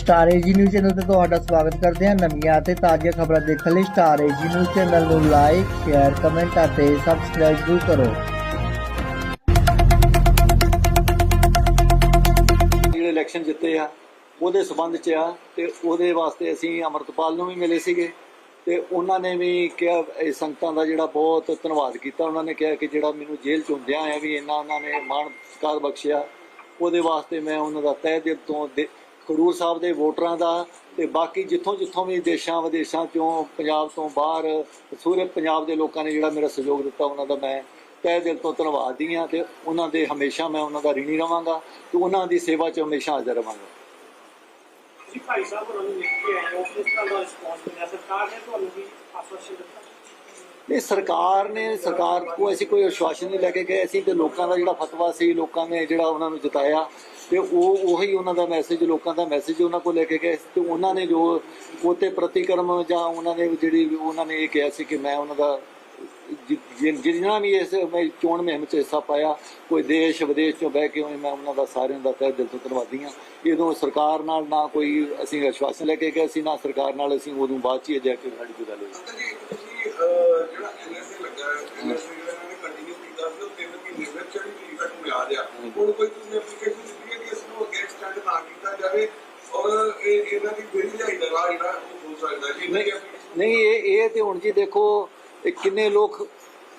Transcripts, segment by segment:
Star AG news channel ਤੇ ਤੁਹਾਡਾ ਸਵਾਗਤ ਕਰਦੇ ਹਾਂ ਨਵੀਆਂ ਅਤੇ ਤਾਜ਼ੀਆਂ ਖਬਰਾਂ ਦੇਖਣ ਲਈ ਸਟਾਰ ਏਜੀ ਨਿਊਜ਼ ਚੈਨਲ ਨੂੰ ਲਾਈਕ ਸ਼ੇਅਰ ਕਮੈਂਟ ਅਤੇ ਸਬਸਕ੍ਰਾਈਬ ਜ਼ਰੂਰ ਕਰੋ। ਜਿਹੜੇ ਇਲੈਕਸ਼ਨ ਜਿੱਤੇ ਆ, ਉਹਦੇ ਸਬੰਧ ਚ ਆ ਤੇ ਉਹਦੇ ਵਾਸਤੇ ਅਸੀਂ ਅਮਰਤਪਾਲ ਨੂੰ ਵੀ ਮਿਲੇ ਸੀਗੇ ਤੇ ਉਹਨਾਂ ਨੇ ਵੀ ਕਿਹਾ, ਇਹ ਸੰਗਤਾਂ ਦਾ ਜਿਹੜਾ ਬਹੁਤ ਧੰਨਵਾਦ ਕੀਤਾ। ਉਹਨਾਂ ਨੇ ਕਿਹਾ ਕਿ ਜਿਹੜਾ ਮੈਨੂੰ ਜੇਲ੍ਹ ਚ ਹੁੰਦਿਆਂ ਆ ਵੀ ਇੰਨਾ ਉਹਨਾਂ ਨੇ ਮਾਣ ਸਤਿਕਾਰ ਬਖਸ਼ਿਆ, ਉਹਦੇ ਵਾਸਤੇ ਮੈਂ ਉਹਨਾਂ ਦਾ ਤਹਿ ਦਿਲ ਤੋਂ ਖਡੂਰ ਸਾਹਿਬ ਦੇ ਵੋਟਰਾਂ ਦਾ ਤੇ ਬਾਕੀ ਜਿੱਥੋਂ ਜਿੱਥੋਂ ਵੀ ਦੇਸ਼ਾਂ ਵਿਦੇਸ਼ਾਂ ਚੋਂ ਪੰਜਾਬ ਤੋਂ ਬਾਹਰ ਸੂਰੇ ਪੰਜਾਬ ਦੇ ਲੋਕਾਂ ਨੇ ਜਿਹੜਾ ਮੇਰਾ ਸਹਿਯੋਗ ਦਿੱਤਾ ਉਹਨਾਂ ਦਾ ਮੈਂ ਤਹਿ ਦਿਲ ਤੋਂ ਧੰਨਵਾਦੀ ਹਾਂ ਤੇ ਉਹਨਾਂ ਦੇ ਹਮੇਸ਼ਾ ਮੈਂ ਉਹਨਾਂ ਦਾ ਰਿਣੀ ਰਵਾਂਗਾ ਤੇ ਉਹਨਾਂ ਦੀ ਸੇਵਾ 'ਚ ਹਮੇਸ਼ਾ ਹਾਜ਼ਰ ਰਵਾਂਗਾ ਤੁਸੀਂ ਭਾਈ ਸਾਹਿਬ ਹੋਰਾਂ ਨੂੰ ਮਿਲ ਕੇ ਆਏ ਹੋ ਕਿਸ ਤਰ੍ਹਾਂ ਦਾ ਰਿਸਪੌਂਸ ਮਿਲਿਆ? ਸਰਕਾਰ ਨੇ ਤੁਹਾਨੂੰ ਵੀ ਆਸ਼ਵਾਸਨ ਦਿੱਤਾ? ਨਹੀਂ ਸਰਕਾਰ ਨੇ ਸਰਕਾਰ ਕੋ ਅਸੀਂ ਕੋਈ ਆਸ਼ਵਾਸਨ ਨਹੀਂ ਲੈ ਕੇ ਗਏ। ਅਸੀਂ ਤੇ ਲੋਕਾਂ ਦਾ ਜਿਹੜਾ ਫਤਵਾ ਸੀ ਲੋਕਾਂ ਨੇ ਜਿਹੜਾ ਉਹਨਾਂ ਨੂੰ ਜਿਤਾਇਆ ਤੇ ਉਹ ਉਹੀ ਉਹਨਾਂ ਦਾ ਮੈਸੇਜ ਲੋਕਾਂ ਦਾ ਮੈਸੇਜ ਉਹਨਾਂ ਕੋਲ ਲੈ ਕੇ ਗਏ। ਤੇ ਉਹਨਾਂ ਨੇ ਜੋ ਉਹਤੇ ਪ੍ਰਤੀਕਰਮ ਜਾਂ ਉਹਨਾਂ ਨੇ ਜਿਹੜੀ ਉਹਨਾਂ ਨੇ ਇਹ ਕਿਹਾ ਸੀ ਕਿ ਮੈਂ ਉਹਨਾਂ ਦਾ ਜਿੰਨਾ ਵੀ ਇਸ ਮੈਂ ਚੋਣ ਮੁਹਿੰਮ ਚ ਹਿੱਸਾ ਪਾਇਆ ਕੋਈ ਦੇਸ਼ ਵਿਦੇਸ਼ ਚੋਂ ਬਹਿ ਕੇ ਹੋਏ ਮੈਂ ਉਹਨਾਂ ਦਾ ਸਾਰਿਆਂ ਦਾ ਤਹਿ ਦਿਲ ਤੋਂ ਧੰਨਵਾਦੀ ਹਾਂ। ਇਹਦੋਂ ਸਰਕਾਰ ਨਾਲ ਨਾ ਕੋਈ ਅਸੀਂ ਆਸ਼ਵਾਸਨ ਲੈ ਕੇ ਗਏ ਸੀ ਨਾ ਸਰਕਾਰ ਨਾਲ ਅਸੀਂ ਉਦੋਂ ਬਾਅਦ ਚ ਹੀ ਜਾ ਕੇ ਸਾਡੀ ਗੱਲ ਹੋਈ ਜਿਹੜਾ ਐਨਐਸਏ ਲੱਗਾ ਹੈ ਐਨਐਸਏ ਜਿਹੜਾ ਇਹਨਾਂ ਨੇ ਕੰਟੀਨਿਊ ਕੀਤਾ ਸੀ ਉਹ ਤਿੰਨ ਮਹੀਨੇ ਵਿੱਚ ਜਿਹੜੀ ਤੱਕ ਮਿਲਾ ਦਿਆ ਹੁਣ ਕੋਈ ਤੁਸੀਂ ਐਪਲੀਕੇਸ਼ਨ ਦਿੱਤੀ ਹੈ ਕਿ ਇਸ ਨੂੰ ਅੱਗੇ ਐਕਸਟੈਂਡ ਨਾ ਕੀਤਾ ਜਾਵੇ, ਔਰ ਇਹ ਇਹਨਾਂ ਦੀ ਬੇਰੀ ਜਾਈ ਦਾ ਰਾਹ ਜਿਹੜਾ ਹੋ ਸਕਦਾ ਜੀ। ਨਹੀਂ ਇਹ ਇਹ ਤੇ ਹੁਣ ਜੀ ਦੇਖੋ ਕਿੰਨੇ ਲੋਕ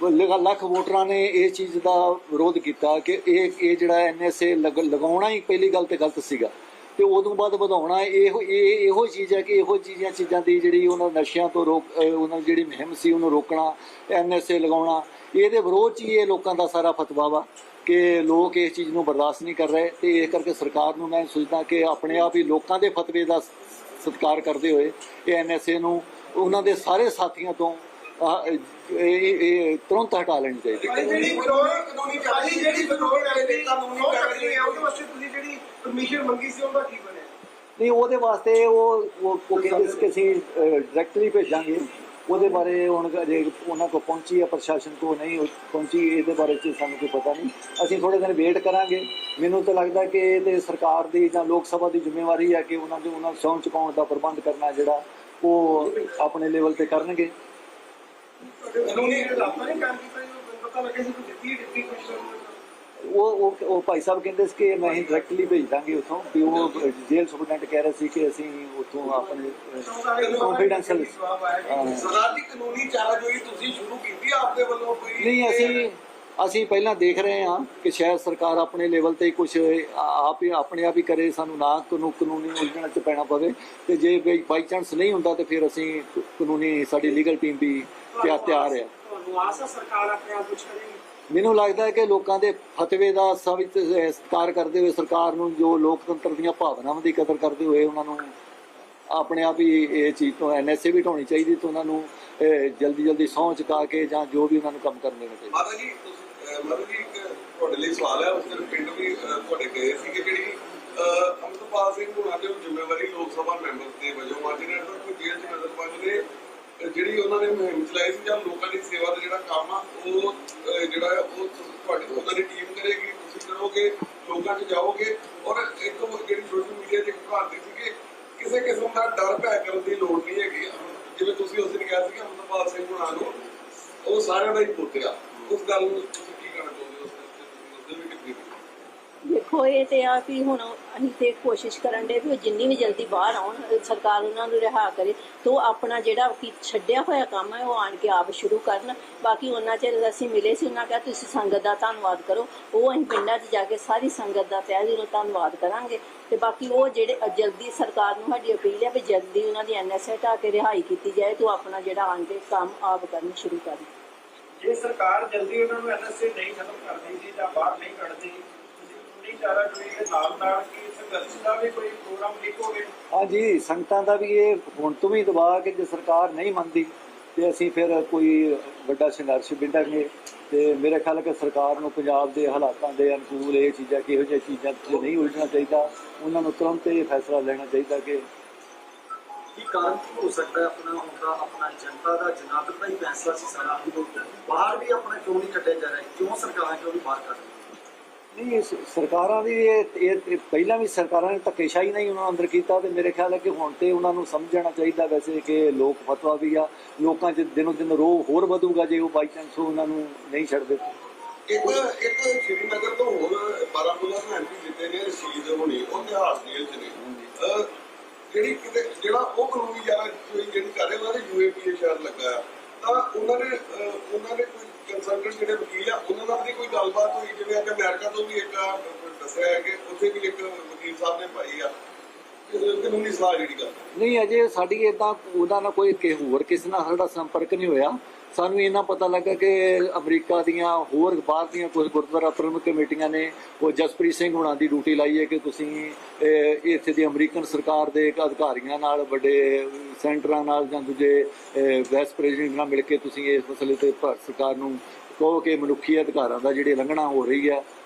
ਲੱਖ ਵੋਟਰਾਂ ਨੇ ਇਹ ਚੀਜ਼ ਦਾ ਵਿਰੋਧ ਕੀਤਾ ਕਿ ਇਹ ਇਹ ਜਿਹੜਾ ਐਨਐਸਏ ਲਗਾਉਣਾ ਹੀ ਪਹਿਲੀ ਗੱਲ ਤੇ ਗਲਤ ਸੀਗਾ। ਤੇ ਉਦੋਂ ਬਾਅਦ ਵਧਾਉਣਾ ਇਹੋ ਇਹ ਇਹੋ ਚੀਜ਼ ਹੈ ਕਿ ਇਹੋ ਚੀਜ਼ਾਂ ਚੀਜ਼ਾਂ ਦੀ ਜਿਹੜੀ ਉਹਨਾਂ ਨਸ਼ਿਆਂ ਤੋਂ ਰੋਕ ਉਹਨਾਂ ਦੀ ਜਿਹੜੀ ਮੁਹਿੰਮ ਸੀ ਉਹਨੂੰ ਰੋਕਣਾ, ਐਨਐਸਏ ਲਗਾਉਣਾ, ਇਹਦੇ ਵਿਰੋਧ 'ਚ ਹੀ ਇਹ ਲੋਕਾਂ ਦਾ ਸਾਰਾ ਫਤਵਾ ਵਾ ਕਿ ਲੋਕ ਇਸ ਚੀਜ਼ ਨੂੰ ਬਰਦਾਸ਼ਤ ਨਹੀਂ ਕਰ ਰਹੇ ਤੇ ਇਸ ਕਰਕੇ ਸਰਕਾਰ ਨੂੰ ਮੈਂ ਸੋਚਦਾ ਕਿ ਆਪਣੇ ਆਪ ਹੀ ਲੋਕਾਂ ਦੇ ਫਤਵੇ ਦਾ ਸਤਿਕਾਰ ਕਰਦੇ ਹੋਏ ਇਹ ਐਨਐਸਏ ਨੂੰ, ਉਹਨਾਂ ਦੇ ਸਾਰੇ ਸਾਥੀਆਂ ਤੋਂ ਇਹ ਤੁਰੰਤ ਹਟਾ ਲੈਣੀ ਚਾਹੀਦੀ ਹੈ। ਜਿਹੜੀ ਵਿਡਰੋਲ ਕਾਨੂੰਨੀ ਕਾਰਵਾਈ ਜਿਹੜੀ ਵਿਡਰੋਲ ਵਾਲੇ ਕਾਨੂੰਨੀ ਕਾਰਵਾਈ ਉਹਦੇ ਵਾਸਤੇ ਤੁਸੀਂ ਜਿਹੜੀ ਪਰਮਿਸ਼ਨ ਮੰਗੀ ਸੀ ਉਹਦਾ ਕੀ ਬਣਿਆ? ਨਹੀਂ ਉਹਦੇ ਵਾਸਤੇ ਉਹ ਉਹ ਕਹਿੰਦੇ ਸੀ ਕਿ ਅਸੀਂ ਡਾਇਰੈਕਟਲੀ ਭੇਜਾਂਗੇ। ਉਹਦੇ ਬਾਰੇ ਹੁਣ ਅਜੇ ਉਹਨਾਂ ਕੋ ਪਹੁੰਚੀ ਹੈ ਪ੍ਰਸ਼ਾਸਨ ਕੋ ਨਹੀਂ ਪਹੁੰਚੀ ਇਹਦੇ ਬਾਰੇ ਚ ਸਾਨੂੰ ਕੋਈ ਪਤਾ ਨਹੀਂ। ਅਸੀਂ ਥੋੜੇ ਦਿਨ ਵੇਟ ਕਰਾਂਗੇ। ਮੈਨੂੰ ਤਾਂ ਲੱਗਦਾ ਕਿ ਇਹ ਤੇ ਸਰਕਾਰ ਦੀ ਜਾਂ ਲੋਕ ਸਭਾ ਦੀ ਜ਼ਿੰਮੇਵਾਰੀ ਹੈ ਕਿ ਉਹਨਾਂ ਦੇ ਉਹਨਾਂ ਸੌਂ ਚੁਕਾਉਣ ਦਾ ਪ੍ਰਬੰਧ ਕਰਨਾ ਜਿਹੜਾ ਉਹ ਆਪਣੇ ਲੈਵਲ ਤੇ ਕਰਨਗੇ। ਕਾਨੂੰਨੀ ਆਪਾਂ ਨੇ ਕੰਮ ਕੀਤਾ ਜੀ ਉਹ ਪਤਾ ਲੱਗਿਆ ਸੀ ਕਿ ਦਿੱਤੀ ਦਿੱਤੀ ਕੁਝ ਉਹ ਉਹ ਉਹ ਭਾਈ ਸਾਹਿਬ ਕਹਿੰਦੇ ਸੀ ਕਿ ਮੈਂ ਹੀ ਡਾਇਰੈਕਟਲੀ ਭੇਜ ਦਾਂਗੇ ਉਥੋਂ ਕਿ ਉਹ ਜੇਲ੍ਹ ਸੁਪਰਡੈਂਟ ਕਹਿ ਰਹੇ ਸੀ ਕਿ ਅਸੀਂ ਉਥੋਂ ਆਪਣੇ ਕੰਫੀਡੈਂਸ਼ੀਅਲ ਸਰਦਾਰ ਦੀ ਕਾਨੂੰਨੀ ਚਾਰਾਜੋਈ ਤੁਸੀਂ ਸ਼ੁਰੂ ਕੀਤੀ ਆ ਆਪਦੇ ਵੱਲੋਂ ਕੋਈ ਨਹੀਂ ਅਸੀਂ ਅਸੀਂ ਪਹਿਲਾਂ ਦੇਖ ਰਹੇ ਹਾਂ ਕਿ ਸ਼ਾਇਦ ਸਰਕਾਰ ਆਪਣੇ ਲੈਵਲ ਤੇ ਕੁਝ ਆਪ ਹੀ ਆਪਣੇ ਆਪ ਹੀ ਕਰੇ ਸਾਨੂੰ ਨਾ ਕਾਨੂੰ ਕਾਨੂੰਨੀ ਉਲਝਣ ਚ ਪੈਣਾ ਪਵੇ ਤੇ ਜੇ ਬਾਈ ਚਾਂਸ ਨਹੀਂ ਹੁੰਦਾ ਤੇ ਫਿਰ ਅਸੀਂ ਕਾਨੂੰਨੀ ਸਾਡੀ ਲੀਗਲ ਟੀਮ ਵੀ ਤਿਆਰ ਤਿਆਰ ਹੈ? ਤੁਹਾਨੂੰ ਆਸ ਹੈ ਸਰਕਾਰ ਆਪਣੇ ਆਪ ਕੁਝ ਕਰੇਗੀ? ਮੈਨੂੰ ਲੱਗਦਾ ਹੈ ਕਿ ਲੋਕਾਂ ਦੇ ਫਤਵੇ ਦਾ ਸਵਿਤ ਸਤਿਕਾਰ ਕਰਦੇ ਹੋਏ ਸਰਕਾਰ ਨੂੰ ਜੋ ਲੋਕਤੰਤਰ ਦੀਆਂ ਭਾਵਨਾਵਾਂ ਦੀ ਕਦਰ ਕਰਦੇ ਹੋਏ ਉਹਨਾਂ ਨੂੰ ਆਪਣੇ ਆਪ ਹੀ ਇਹ ਚੀਜ਼ ਤੋਂ ਐਨਐਸਏ ਵੀ ਢਾਉਣੀ ਚਾਹੀਦੀ ਤੇ ਉਹਨਾਂ ਨੂੰ ਜਲਦੀ ਜਲਦੀ ਸਹੁੰ ਚੁਕਾ ਕੇ ਜਾਂ ਜੋ ਵੀ ਉਹਨਾਂ ਨੂੰ ਕੰਮ ਕਰਨ ਦੇਣਾ ਚਾਹੀਦਾ। ਮਾਤਾ ਜੀ ਮਾਤਾ ਜੀ ਇੱਕ ਤੁਹਾਡੇ ਲਈ ਸਵਾਲ ਹੈ ਉਸ ਦਿਨ ਪਿੰਡ ਵੀ ਤੁਹਾਡੇ ਗਏ ਸੀ ਕਿ ਜਿਹੜੀ ਅਹ, ਅੰਮ੍ਰਿਤਪਾਲ ਸਿੰਘ ਹੋਣਾ ਦੇ ਜ਼ਿੰਮੇਵਾਰੀ ਲੋਕ ਸਭਾ ਮੈਂਬਰ ਦੇ ਵਜੋਂ ਮਾਜੀ ਨੇ ਕੋਈ ਜੇਲ੍ਹ ਚ ਨਜ਼ਰ ਪੰਜ ਨੇ ਅਹ, ਜਿਹੜੀ ਉਹਨਾਂ ਨੇ ਮੁਹਿੰਮ ਚਲਾਈ ਸੀ ਜਾਂ ਲੋਕਾਂ ਦੀ ਸੇਵਾ ਦਾ ਜਿਹੜਾ ਕੰਮ ਆ, ਉਹ ਜਿਹੜਾ ਉਹ ਤੁਸੀਂ- ਤੁਹਾਡੀ ਉਹਨਾਂ ਦੀ ਟੀਮ ਕਰੇਗੀ, ਤੁਸੀਂ ਕਰੋਗੇ, ਲੋਕਾਂ 'ਚ ਜਾਓਗੇ ਔਰ ਇੱਕ ਜਿਹੜੀ ਸੋਸ਼ਲ ਮੀਡੀਆ 'ਤੇ ਇੱਕ ਕਹਾਣੀ ਸੀ ਕਿ ਕਿਸੇ ਕਿਸਮ ਦਾ ਡਰ ਭੈ ਕਰਨ ਦੀ ਲੋੜ ਨਹੀਂ ਹੈਗੀ। ਜਿਵੇਂ ਤੁਸੀਂ ਉਸ ਦਿਨ ਕਿਹਾ ਸੀ ਕਿ ਅੰਮ੍ਰਿਤਪਾਲ ਸਿੰਘ ਹੋਣਾ ਨੂੰ, ਉਹ ਸਾਰਿਆਂ ਦਾ ਹੀ ਪੁੱਤ ਆ। ਉਸ ਗੱਲ ਨੂੰ ਤੁਸੀਂ ਕੀ ਕਹਿਣਾ ਚਾਹੁੰਦੇ ਹੋ ਉਸ ਤੇ ਉਸ ਦਿਨ ਵੀ ਕਿੰਨੀ ਦੇਖੋ ਇਹ ਤੇ ਆ ਵੀ ਹੁਣ ਅਸੀਂ ਤੇ ਕੋਸ਼ਿਸ਼ ਕਰਨ ਦੇ ਵੀ ਉਹ ਜਿੰਨੀ ਵੀ ਜਲਦੀ ਬਾਹਰ ਆਉਣ, ਸਰਕਾਰ ਉਹਨਾਂ ਨੂੰ ਰਿਹਾ ਕਰੇ, ਤੋਂ ਆਪਣਾ ਜਿਹੜਾ ਕੀ ਛੱਡਿਆ ਹੋਇਆ ਕੰਮ ਹੈ, ਉਹ ਆਣ ਕੇ ਆਪ ਸ਼ੁਰੂ ਕਰਨ। ਬਾਕੀ ਉਹਨਾਂ ਚਿਰ ਅਸੀਂ ਮਿਲੇ ਸੀ, ਉਹਨਾਂ ਕਿਹਾ ਤੁਸੀਂ ਸੰਗਤ ਦਾ ਧੰਨਵਾਦ ਕਰੋ। ਉਹ ਅਸੀਂ ਪਿੰਡਾਂ 'ਚ ਜਾ ਕੇ ਸਾਰੀ ਸੰਗਤ ਦਾ ਤਹਿ ਦਿਲੋਂ ਧੰਨਵਾਦ ਕਰਾਂਗੇ। ਤੇ ਬਾਕੀ ਉਹ ਜਿਹੜੇ ਜਲਦੀ ਸਰਕਾਰ ਨੂੰ ਸਾਡੀ ਅਪੀਲ ਹੈ ਵੀ ਜਲਦੀ ਉਹਨਾਂ ਦੀ ਐਨਐਸਏ ਹਟਾ ਕੇ ਰਿਹਾਈ ਕੀਤੀ ਜਾਏ ਤੋਂ ਆਪਣਾ ਜਿਹੜਾ ਆਣ ਕੇ ਕੰਮ ਆਪ ਕਰਨ ਸ਼ੁਰੂ ਕਰਨ। ਜੇ ਸਰਕਾਰ ਜਲਦੀ ਉਹਨਾਂ ਨੂੰ ਐਨਐਸਏ ਨਹੀਂ ਖਤਮ ਕਰਦੀ ਸੀ ਜਾਂ ਬਾਹਰ ਨਹੀਂ ਕੱਢਦੀ ਤੁਸੀਂ ਕਾਨੂੰਨੀ ਚਾਰਾਜੋਈ ਦੇ ਨਾਲ ਨਾਲ ਕੀ ਸੰਘਰਸ਼ ਦਾ ਵੀ ਕੋਈ ਪ੍ਰੋਗਰਾਮ ਲਿਖੋਗੇ ਹਾਂਜੀ ਸੰਗਤਾਂ ਦਾ ਵੀ ਇਹ ਹੁਣ ਤੋਂ ਵੀ ਦਬਾਅ ਕਿ ਜੇ ਸਰਕਾਰ ਨਹੀਂ ਮੰਨਦੀ ਤੇ ਅਸੀਂ ਫਿਰ ਕੋਈ ਵੱਡਾ ਸੰਘਰਸ਼ ਵਿੱਢਾਂਗੇ। ਤੇ ਮੇਰੇ ਖਿਆਲ ਕਿ ਸਰਕਾਰ ਨੂੰ ਪੰਜਾਬ ਦੇ ਹਾਲਾਤਾਂ ਦੇ ਅਨੁਕੂਲ ਇਹ ਚੀਜ਼ਾਂ ਕਿਹੋ ਜਿਹੀਆਂ ਚੀਜ਼ਾਂ 'ਚ ਨਹੀਂ ਉਲਝਣਾ ਚਾਹੀਦਾ। ਉਹਨਾਂ ਨੂੰ ਤੁਰੰਤ ਇਹ ਫੈਸਲਾ ਲੈਣਾ ਚਾਹੀਦਾ ਕਿ ਕੀ ਕਾਰਨ ਹੋ ਸਕਦਾ ਆਪਣਾ ਉਹਦਾ ਆਪਣਾ ਜਨਤਾ ਦਾ ਜਨਾਦਤ ਦਾ ਹੀ ਫੈਸਲਾ ਸੀ ਸਾਰਾ ਬਾਹਰ ਵੀ ਆਪਣਾ ਕਿਉਂ ਨਹੀਂ ਕੱਢਿਆ ਜਾ ਰਿਹਾ? ਕਿਉਂ ਸਰਕਾਰ ਕਿਉਂ ਨਹੀਂ ਬਾਹਰ ਕੱਢ ਰਹੀ ਨਹੀਂ, ਸ- ਸਰਕਾਰਾਂ ਦੀ ਇਹ ਇਹ ਇਹ ਪਹਿਲਾਂ ਵੀ ਸਰਕਾਰਾਂ ਨੇ ਧੱਕੇਸ਼ਾਹੀ ਨਹੀਂ ਉਹਨਾਂ ਨੂੰ ਅੰਦਰ ਕੀਤਾ ਤੇ ਮੇਰੇ ਖਿਆਲ ਹੈ ਕਿ ਹੁਣ ਤੇ ਉਹਨਾਂ ਨੂੰ ਸਮਝਣਾ ਚਾਹੀਦਾ ਵੈਸੇ ਕਿ ਲੋਕ ਫਤਵਾ ਵੀ ਆ, ਲੋਕਾਂ 'ਚ ਦਿਨੋਂ ਦਿਨ ਰੋਹ ਹੋਰ ਵਧੂਗਾ ਜੇ ਉਹ ਬਾਈ ਚਾਂਸ ਉਹਨਾਂ ਨੂੰ ਨਹੀਂ ਛੱਡਦੇ। ਇੱਕ ਇੱਕ ਸ਼੍ਰੀਨਗਰ ਤੋਂ ਹੋਰ ਬਾਰਾਮੂਲਾ ਤੋਂ ਐਮਪੀ ਜਿੱਤੇ ਨੇ ਰਸ਼ੀਦ ਹੋਣੀ, ਉਹ ਇਤਿਹਾਸ ਜੇਲ੍ਹ ਚ ਨੇ ਅਹ ਜਿਹੜੀ ਕਿਤੇ, ਜਿਹੜਾ ਉਹ ਕਾਨੂੰਨੀ ਯਾਰਾ ਕੋਈ ਜਿਹੜੀ ਕਰ ਰਹੇ ਉਹਨਾਂ ਦੇ ਯੂਏਪੀਏ ਸ਼ਹਿਰ ਲੱਗਾ ਆ। ਤਾਂ ਉਹਨਾਂ ਨੇ ਅਹ ਉਹਨਾਂ ਦੇ ਕੋਈ ਕੰਸਲਟੈਂਟ ਜਿਹੜੇ ਵਕੀਲ ਆ, ਉਹਨਾਂ ਨਾਲ ਵੀ ਕੋਈ ਗੱਲਬਾਤ ਹੋਈ, ਜਿਵੇਂ ਕਿ ਅਮਰੀਕਾ ਤੋਂ ਵੀ ਇੱਕ ਦੱਸਿਆ ਹੈ ਕਿ ਉੱਥੇ ਵੀ ਇੱਕ ਵਕੀਲ ਸਾਹਿਬ ਨੇ ਪਾਈ ਆ। ਕਾਨੂੰਨੀ ਸਲਾਹ ਜਿਹੜੀ ਗੱਲ ਨਹੀਂ, ਅਜੇ ਸਾਡੀ ਇਦਾਂ ਉਹਦਾ ਨਾਲ ਕੋਈ ਹੋਰ ਕਿਸੇ ਨਾਲ ਸਾਡਾ ਸੰਪਰਕ ਨਹੀਂ ਹੋਇਆ। ਸਾਨੂੰ ਇਹਨਾਂ ਪਤਾ ਲੱਗਾ ਕਿ ਅਮਰੀਕਾ ਦੀਆਂ ਹੋਰ ਬਾਹਰ ਦੀਆਂ ਕੁਝ ਗੁਰਦੁਆਰਾ ਪ੍ਰਬੰਧਕ ਕਮੇਟੀਆਂ ਨੇ ਉਹ ਜਸਪ੍ਰੀਤ ਸਿੰਘ ਹੁਣਾਂ ਦੀ ਡਿਊਟੀ ਲਾਈ ਹੈ ਕਿ ਤੁਸੀਂ ਇੱਥੇ ਦੀ ਅਮਰੀਕਨ ਸਰਕਾਰ ਦੇ ਅਧਿਕਾਰੀਆਂ ਨਾਲ, ਵੱਡੇ ਸੈਂਟਰਾਂ ਨਾਲ ਜਾਂ ਦੂਜੇ ਵਾਈਸ ਪ੍ਰੈਜ਼ੀਡੈਂਟ ਨਾਲ ਮਿਲ ਕੇ ਤੁਸੀਂ ਇਸ ਮਸਲੇ ਤੇ ਭਾਰਤ ਸਰਕਾਰ ਨੂੰ ਕਹੋ ਕਿ ਮਨੁੱਖੀ ਅਧਿਕਾਰਾਂ ਦਾ ਜਿਹੜੀ ਉਲੰਘਣਾ ਹੋ ਰਹੀ ਹੈ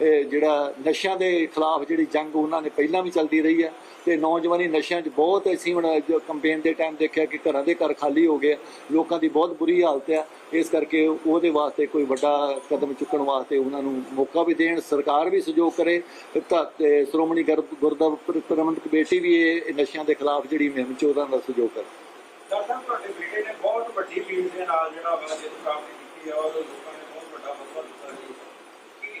ਜਿਹੜਾ ਨਸ਼ਿਆਂ ਦੇ ਖਿਲਾਫ ਜਿਹੜੀ ਜੰਗ ਉਹਨਾਂ ਨੇ ਪਹਿਲਾਂ ਵੀ ਚੱਲਦੀ ਰਹੀ ਹੈ ਤੇ ਨੌਜਵਾਨੀ ਨਸ਼ਿਆਂ 'ਚ ਬਹੁਤ ਅਸੀਂ ਹੁਣ ਜੋ ਕੰਪੇਨ ਦੇ ਟਾਈਮ ਦੇਖਿਆ ਕਿ ਘਰਾਂ ਦੇ ਘਰ ਖਾਲੀ ਹੋ ਗਏ ਲੋਕਾਂ ਦੀ ਬਹੁਤ ਬੁਰੀ ਹਾਲਤ ਹੈ। ਇਸ ਕਰਕੇ ਉਹਦੇ ਵਾਸਤੇ ਕੋਈ ਵੱਡਾ ਕਦਮ ਚੁੱਕਣ ਵਾਸਤੇ ਉਹਨਾਂ ਨੂੰ ਮੌਕਾ ਵੀ ਦੇਣ, ਸਰਕਾਰ ਵੀ ਸਹਿਯੋਗ ਕਰੇ। ਤਾਂ ਤੇ ਸ਼੍ਰੋਮਣੀ ਗੁਰ- ਗੁਰਦੁਆਰਾ ਪ੍ਰਬੰਧਕ ਕਮੇਟੀ ਵੀ ਇਹ ਨਸ਼ਿਆਂ ਦੇ ਖਿਲਾਫ ਜਿਹੜੀ ਮੁਹਿੰਮ 'ਚ ਉਹਨਾਂ ਦਾ ਸਹਿਯੋਗ ਕਰੇ। ਡਾਕਟਰ ਤੁਹਾਡੇ ਬੇਟੇ ਨੇ ਬਹੁਤ ਵੱਡੀ ਲੀਡ ਦੇ ਨਾਲ ਜਿਹੜਾ ਵਾ ਜਿੱਤ ਪ੍ਰਾਪਤ ਕੀਤੀ ਹੈ ਔਰ ਲੋਕਾਂ ਨੇ ਬਹੁਤ ਵੱਡਾ ਫਤਵਾ ਦਿੱਤਾ ਜੀ ਕਿ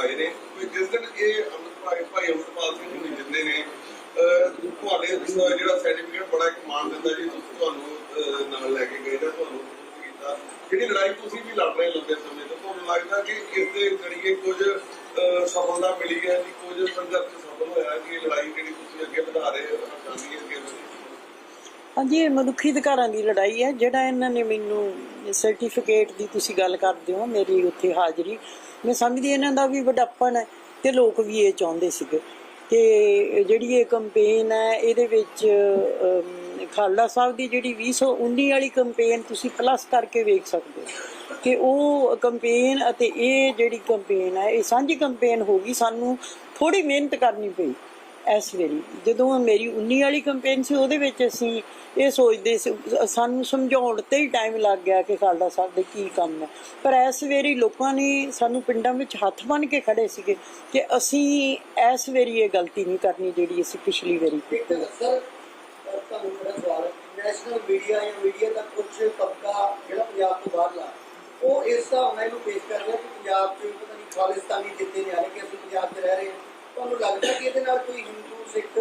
ਆਏ ਨੇ। ਵੀ ਜਿਸ ਦਿਨ ਇਹ ਭਾਈ ਭਾਈ ਅੰਮ੍ਰਿਤਪਾਲ ਸਿੰਘ ਨੂੰ ਜਿੰਦੇ ਨੇ। ਤੁਹਾਡੇ ਜਿਹੜਾ ਸਰਟੀਫਿਕੇਟ ਬੜਾ ਇੱਕ ਮਾਣ ਦਿੰਦਾ ਜੀ। ਤੁਸੀਂ ਤੁਹਾਨੂੰ ਨਾਲ ਲੈ ਕੇ ਗਏ ਜਾਂ ਤੁਹਾਨੂੰ ਕੀਤਾ। ਜਿਹੜੀ ਲੜਾਈ ਤੁਸੀਂ ਵੀ ਲੜ ਰਹੇ ਲੰਬੇ ਸਮੇਂ ਤੋਂ। ਤੁਹਾਨੂੰ ਲੱਗਦਾ ਕਿ ਇਸ ਦੇ ਜਰੀਏ ਕੁਝ ਸਫਲਤਾ ਮਿਲੀ ਹੈ ਜੀ? ਕੁਝ ਸੰਘਰਸ਼ ਸਫਲ ਹੋਇਆ ਕਿ ਲੜਾਈ ਜਿਹੜੀ ਤੁਸੀਂ ਅੱਗੇ ਵਧਾ ਰਹੇ ਹੋ ਚਾਹੁੰਦੀ ਹੈ ਅੱਗੇ ਹਾਂਜੀ ਮਨੁੱਖੀ ਅਧਿਕਾਰਾਂ ਦੀ ਲੜਾਈ ਹੈ। ਜਿਹੜਾ ਇਹਨਾਂ ਨੇ ਮੈਨੂੰ ਸਰਟੀਫਿਕੇਟ ਦੀ ਤੁਸੀਂ ਗੱਲ ਕਰਦੇ ਹੋ, ਮੇਰੀ ਉੱਥੇ ਹਾਜ਼ਰੀ। ਮੈਂ ਸਮਝਦੀ ਇਹਨਾਂ ਦਾ ਵੀ ਵਡਾਪਣ ਹੈ ਤੇ ਲੋਕ ਵੀ ਇਹ ਚਾਹੁੰਦੇ ਸੀਗੇ। ਕਿ ਜਿਹੜੀ ਇਹ ਕੰਪੇਨ ਹੈ ਇਹਦੇ ਵਿੱਚ ਅਮ, ਖਾਲੜਾ ਸਾਹਿਬ ਦੀ ਜਿਹੜੀ 2019 ਵਾਲੀ ਕੰਪੇਨ ਤੁਸੀਂ ਪਲੱਸ ਕਰਕੇ ਵੇਖ ਸਕਦੇ ਹੋ। ਕਿ ਉਹ ਕੰਪੇਨ ਅਤੇ ਇਹ ਜਿਹੜੀ ਕੰਪੇਨ ਹੈ ਇਹ ਸਾਂਝੀ ਕੰਪੇਨ ਹੋ ਗਈ ਸਾਨੂੰ ਥੋੜੀ ਮਿਹਨਤ ਕਰਨੀ ਪਈ। ਇਸ ਵੇਰੀ ਜਦੋਂ ਮੇਰੀ 19 ਵਾਲੀ ਕੰਪੇਨ ਸੀ, ਉਹਦੇ ਵਿੱਚ ਅਸੀਂ ਇਹ ਸੋਚਦੇ ਸੀ, ਸਾਨੂੰ ਸਮਝਾਉਣ ਤੇ ਹੀ ਟਾਈਮ ਲੱਗ ਗਿਆ ਕਿ ਖਾਲੜਾ ਸਾਹਿਬ ਦੇ ਕੀ ਕੰਮ ਹੈ। ਪਰ ਇਸ ਵੇਰੀ ਲੋਕਾਂ ਨੇ ਸਾਨੂੰ ਪਿੰਡਾਂ ਵਿੱਚ ਹੱਥ ਬੰਨ ਕੇ ਖੜੇ ਸੀਗੇ ਕਿ ਅਸੀਂ ਇਸ ਵੇਰੀ ਇਹ ਗਲਤੀ ਨਹੀਂ ਕਰਨੀ ਜਿਹੜੀ ਅਸੀਂ ਪਿਛਲੀ ਵਾਰੀ ਕੀਤੀ। ਸਰ ਤੁਹਾਨੂੰ ਮੇਰਾ ਸਵਾਲ ਨੈਸ਼ਨਲ ਮੀਡੀਆ ਜਾਂ ਮੀਡੀਆ ਦਾ ਕੁਝ ਤਬਕਾ ਜਿਹੜਾ ਪੰਜਾਬ ਤੋਂ ਬਾਹਰਲਾ ਉਹ ਇਸ ਦਾ ਉਹਨਾਂ ਨੂੰ ਪੇਸ਼ ਕਰ ਰਿਹਾ ਕਿ ਪੰਜਾਬ 'ਚ ਪਤਾ ਨਹੀਂ ਖਾਲਿਸਤਾਨੀ ਜਿੱਤੇ ਨੇ ਹਾਲੇ ਕਿ ਅਸੀਂ ਪੰਜਾਬ 'ਚ ਰਹਿ ਰਹੇ ਹਾਂ। ਤੁਹਾਨੂੰ ਲੱਗਦਾ ਕਿ ਇਹਦੇ ਨਾਲ ਕੋਈ ਹਿੰਦੂ, ਸਿੱਖ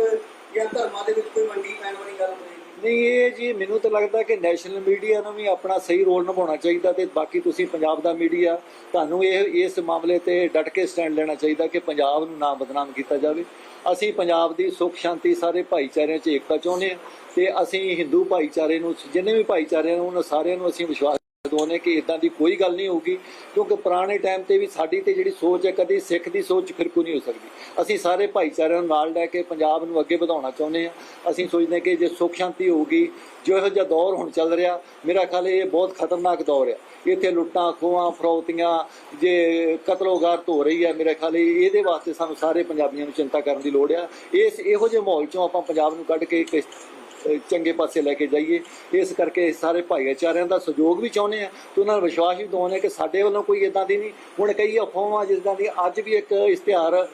ਜਾਂ ਧਰਮਾਂ ਦੇ ਵਿੱਚ ਕੋਈ ਵੰਡੀ ਪੈਣ ਵਾਲੀ ਗੱਲ ਹੋਏਗੀ? ਨਹੀਂ, ਇਹ ਜੀ ਮੈਨੂੰ ਤਾਂ ਲੱਗਦਾ ਕਿ ਨੈਸ਼ਨਲ ਮੀਡੀਆ ਨੂੰ ਵੀ ਆਪਣਾ ਸਹੀ ਰੋਲ ਨਿਭਾਉਣਾ ਚਾਹੀਦਾ ਤੇ ਬਾਕੀ ਤੁਸੀਂ ਪੰਜਾਬ ਦਾ ਮੀਡੀਆ ਤੁਹਾਨੂੰ ਇਹ, ਇਸ ਮਾਮਲੇ ਤੇ ਡਟ ਕੇ ਸਟੈਂਡ ਲੈਣਾ ਚਾਹੀਦਾ ਕਿ ਪੰਜਾਬ ਨੂੰ ਨਾ ਬਦਨਾਮ ਕੀਤਾ ਜਾਵੇ। ਅਸੀਂ ਪੰਜਾਬ ਦੀ ਸੁੱਖ, ਸ਼ਾਂਤੀ ਸਾਰੇ ਭਾਈਚਾਰਿਆਂ 'ਚ ਏਕਤਾ ਚਾਹੁੰਦੇ ਹਾਂ ਤੇ ਅਸੀਂ ਹਿੰਦੂ ਭਾਈਚਾਰੇ ਨੂੰ, ਜਿੰਨੇ ਵੀ ਭਾਈਚਾਰੇ ਨੇ, ਉਹਨਾਂ ਸਾਰਿਆਂ ਨੂੰ ਅਸੀਂ ਵਿਸ਼ਵਾਸ ਦੋਨੇ ਕਿ ਇਦਾਂ ਦੀ ਕੋਈ ਗੱਲ ਨਹੀਂ ਹੋਊਗੀ, ਕਿਉਂਕਿ ਪੁਰਾਣੇ ਟਾਈਮ ਤੇ ਵੀ ਸਾਡੀ ਤੇ ਜਿਹੜੀ ਸੋਚ ਹੈ, ਕਦੇ ਸਿੱਖ ਦੀ ਸੋਚ ਫਿਰਕੂ ਨਹੀਂ ਹੋ ਸਕਦੀ। ਅਸੀਂ ਸਾਰੇ ਭਾਈਚਾਰਿਆਂ ਨੂੰ ਨਾਲ ਲੈ ਕੇ ਪੰਜਾਬ ਨੂੰ ਅੱਗੇ ਵਧਾਉਣਾ ਚਾਹੁੰਦੇ ਹਾਂ। ਅਸੀਂ ਸੋਚਦੇ ਹਾਂ ਕਿ ਜੇ ਸੁੱਖ ਸ਼ਾਂਤੀ ਹੋਊਗੀ, ਜੋ ਇਹੋ ਜਿਹਾ ਦੌਰ ਹੁਣ ਚੱਲ ਰਿਹਾ, ਮੇਰਾ ਖਿਆਲ ਇਹ ਬਹੁਤ ਖਤਰਨਾਕ ਦੌਰ ਹੈ। ਇੱਥੇ ਲੁੱਟਾਂ, ਖੋਹਾਂ, ਫਰੌਤੀਆਂ, ਜੇ ਕਤਲੋਗਾਰਤ ਹੋ ਰਹੀ ਹੈ, ਮੇਰਾ ਖਿਆਲ ਇਹਦੇ ਵਾਸਤੇ ਸਾਨੂੰ ਸਾਰੇ ਪੰਜਾਬੀਆਂ ਨੂੰ ਚਿੰਤਾ ਕਰਨ ਦੀ ਲੋੜ ਆ ਇਸ ਇਹੋ ਜਿਹੇ ਮਾਹੌਲ ਚੋਂ ਆਪਾਂ ਪੰਜਾਬ ਨੂੰ ਕੱਢ ਕੇ ਇੱਕ ਚੰਗੇ ਪਾਸੇ ਲੈ ਕੇ ਜਾਈਏ। ਇਸ ਕਰਕੇ ਸਾਰੇ ਭਾਈਚਾਰਿਆਂ ਦਾ ਸਹਿਯੋਗ ਵੀ ਚਾਹੁੰਦੇ ਆ ਤੇ ਉਹਨਾਂ ਨੂੰ ਵਿਸ਼ਵਾਸ ਵੀ ਦਿਵਾਉਂਦੇ ਕਿ ਸਾਡੇ ਵੱਲੋਂ ਕੋਈ ਇਦਾਂ ਦੀ ਨਹੀਂ। ਹੁਣ ਕਈ ਅਫਵਾਹਾਂ ਜਿੱਦਾਂ ਦੀ ਅੱਜ ਵੀ ਇੱਕ ਇਸ਼ਤਿਹਾਰ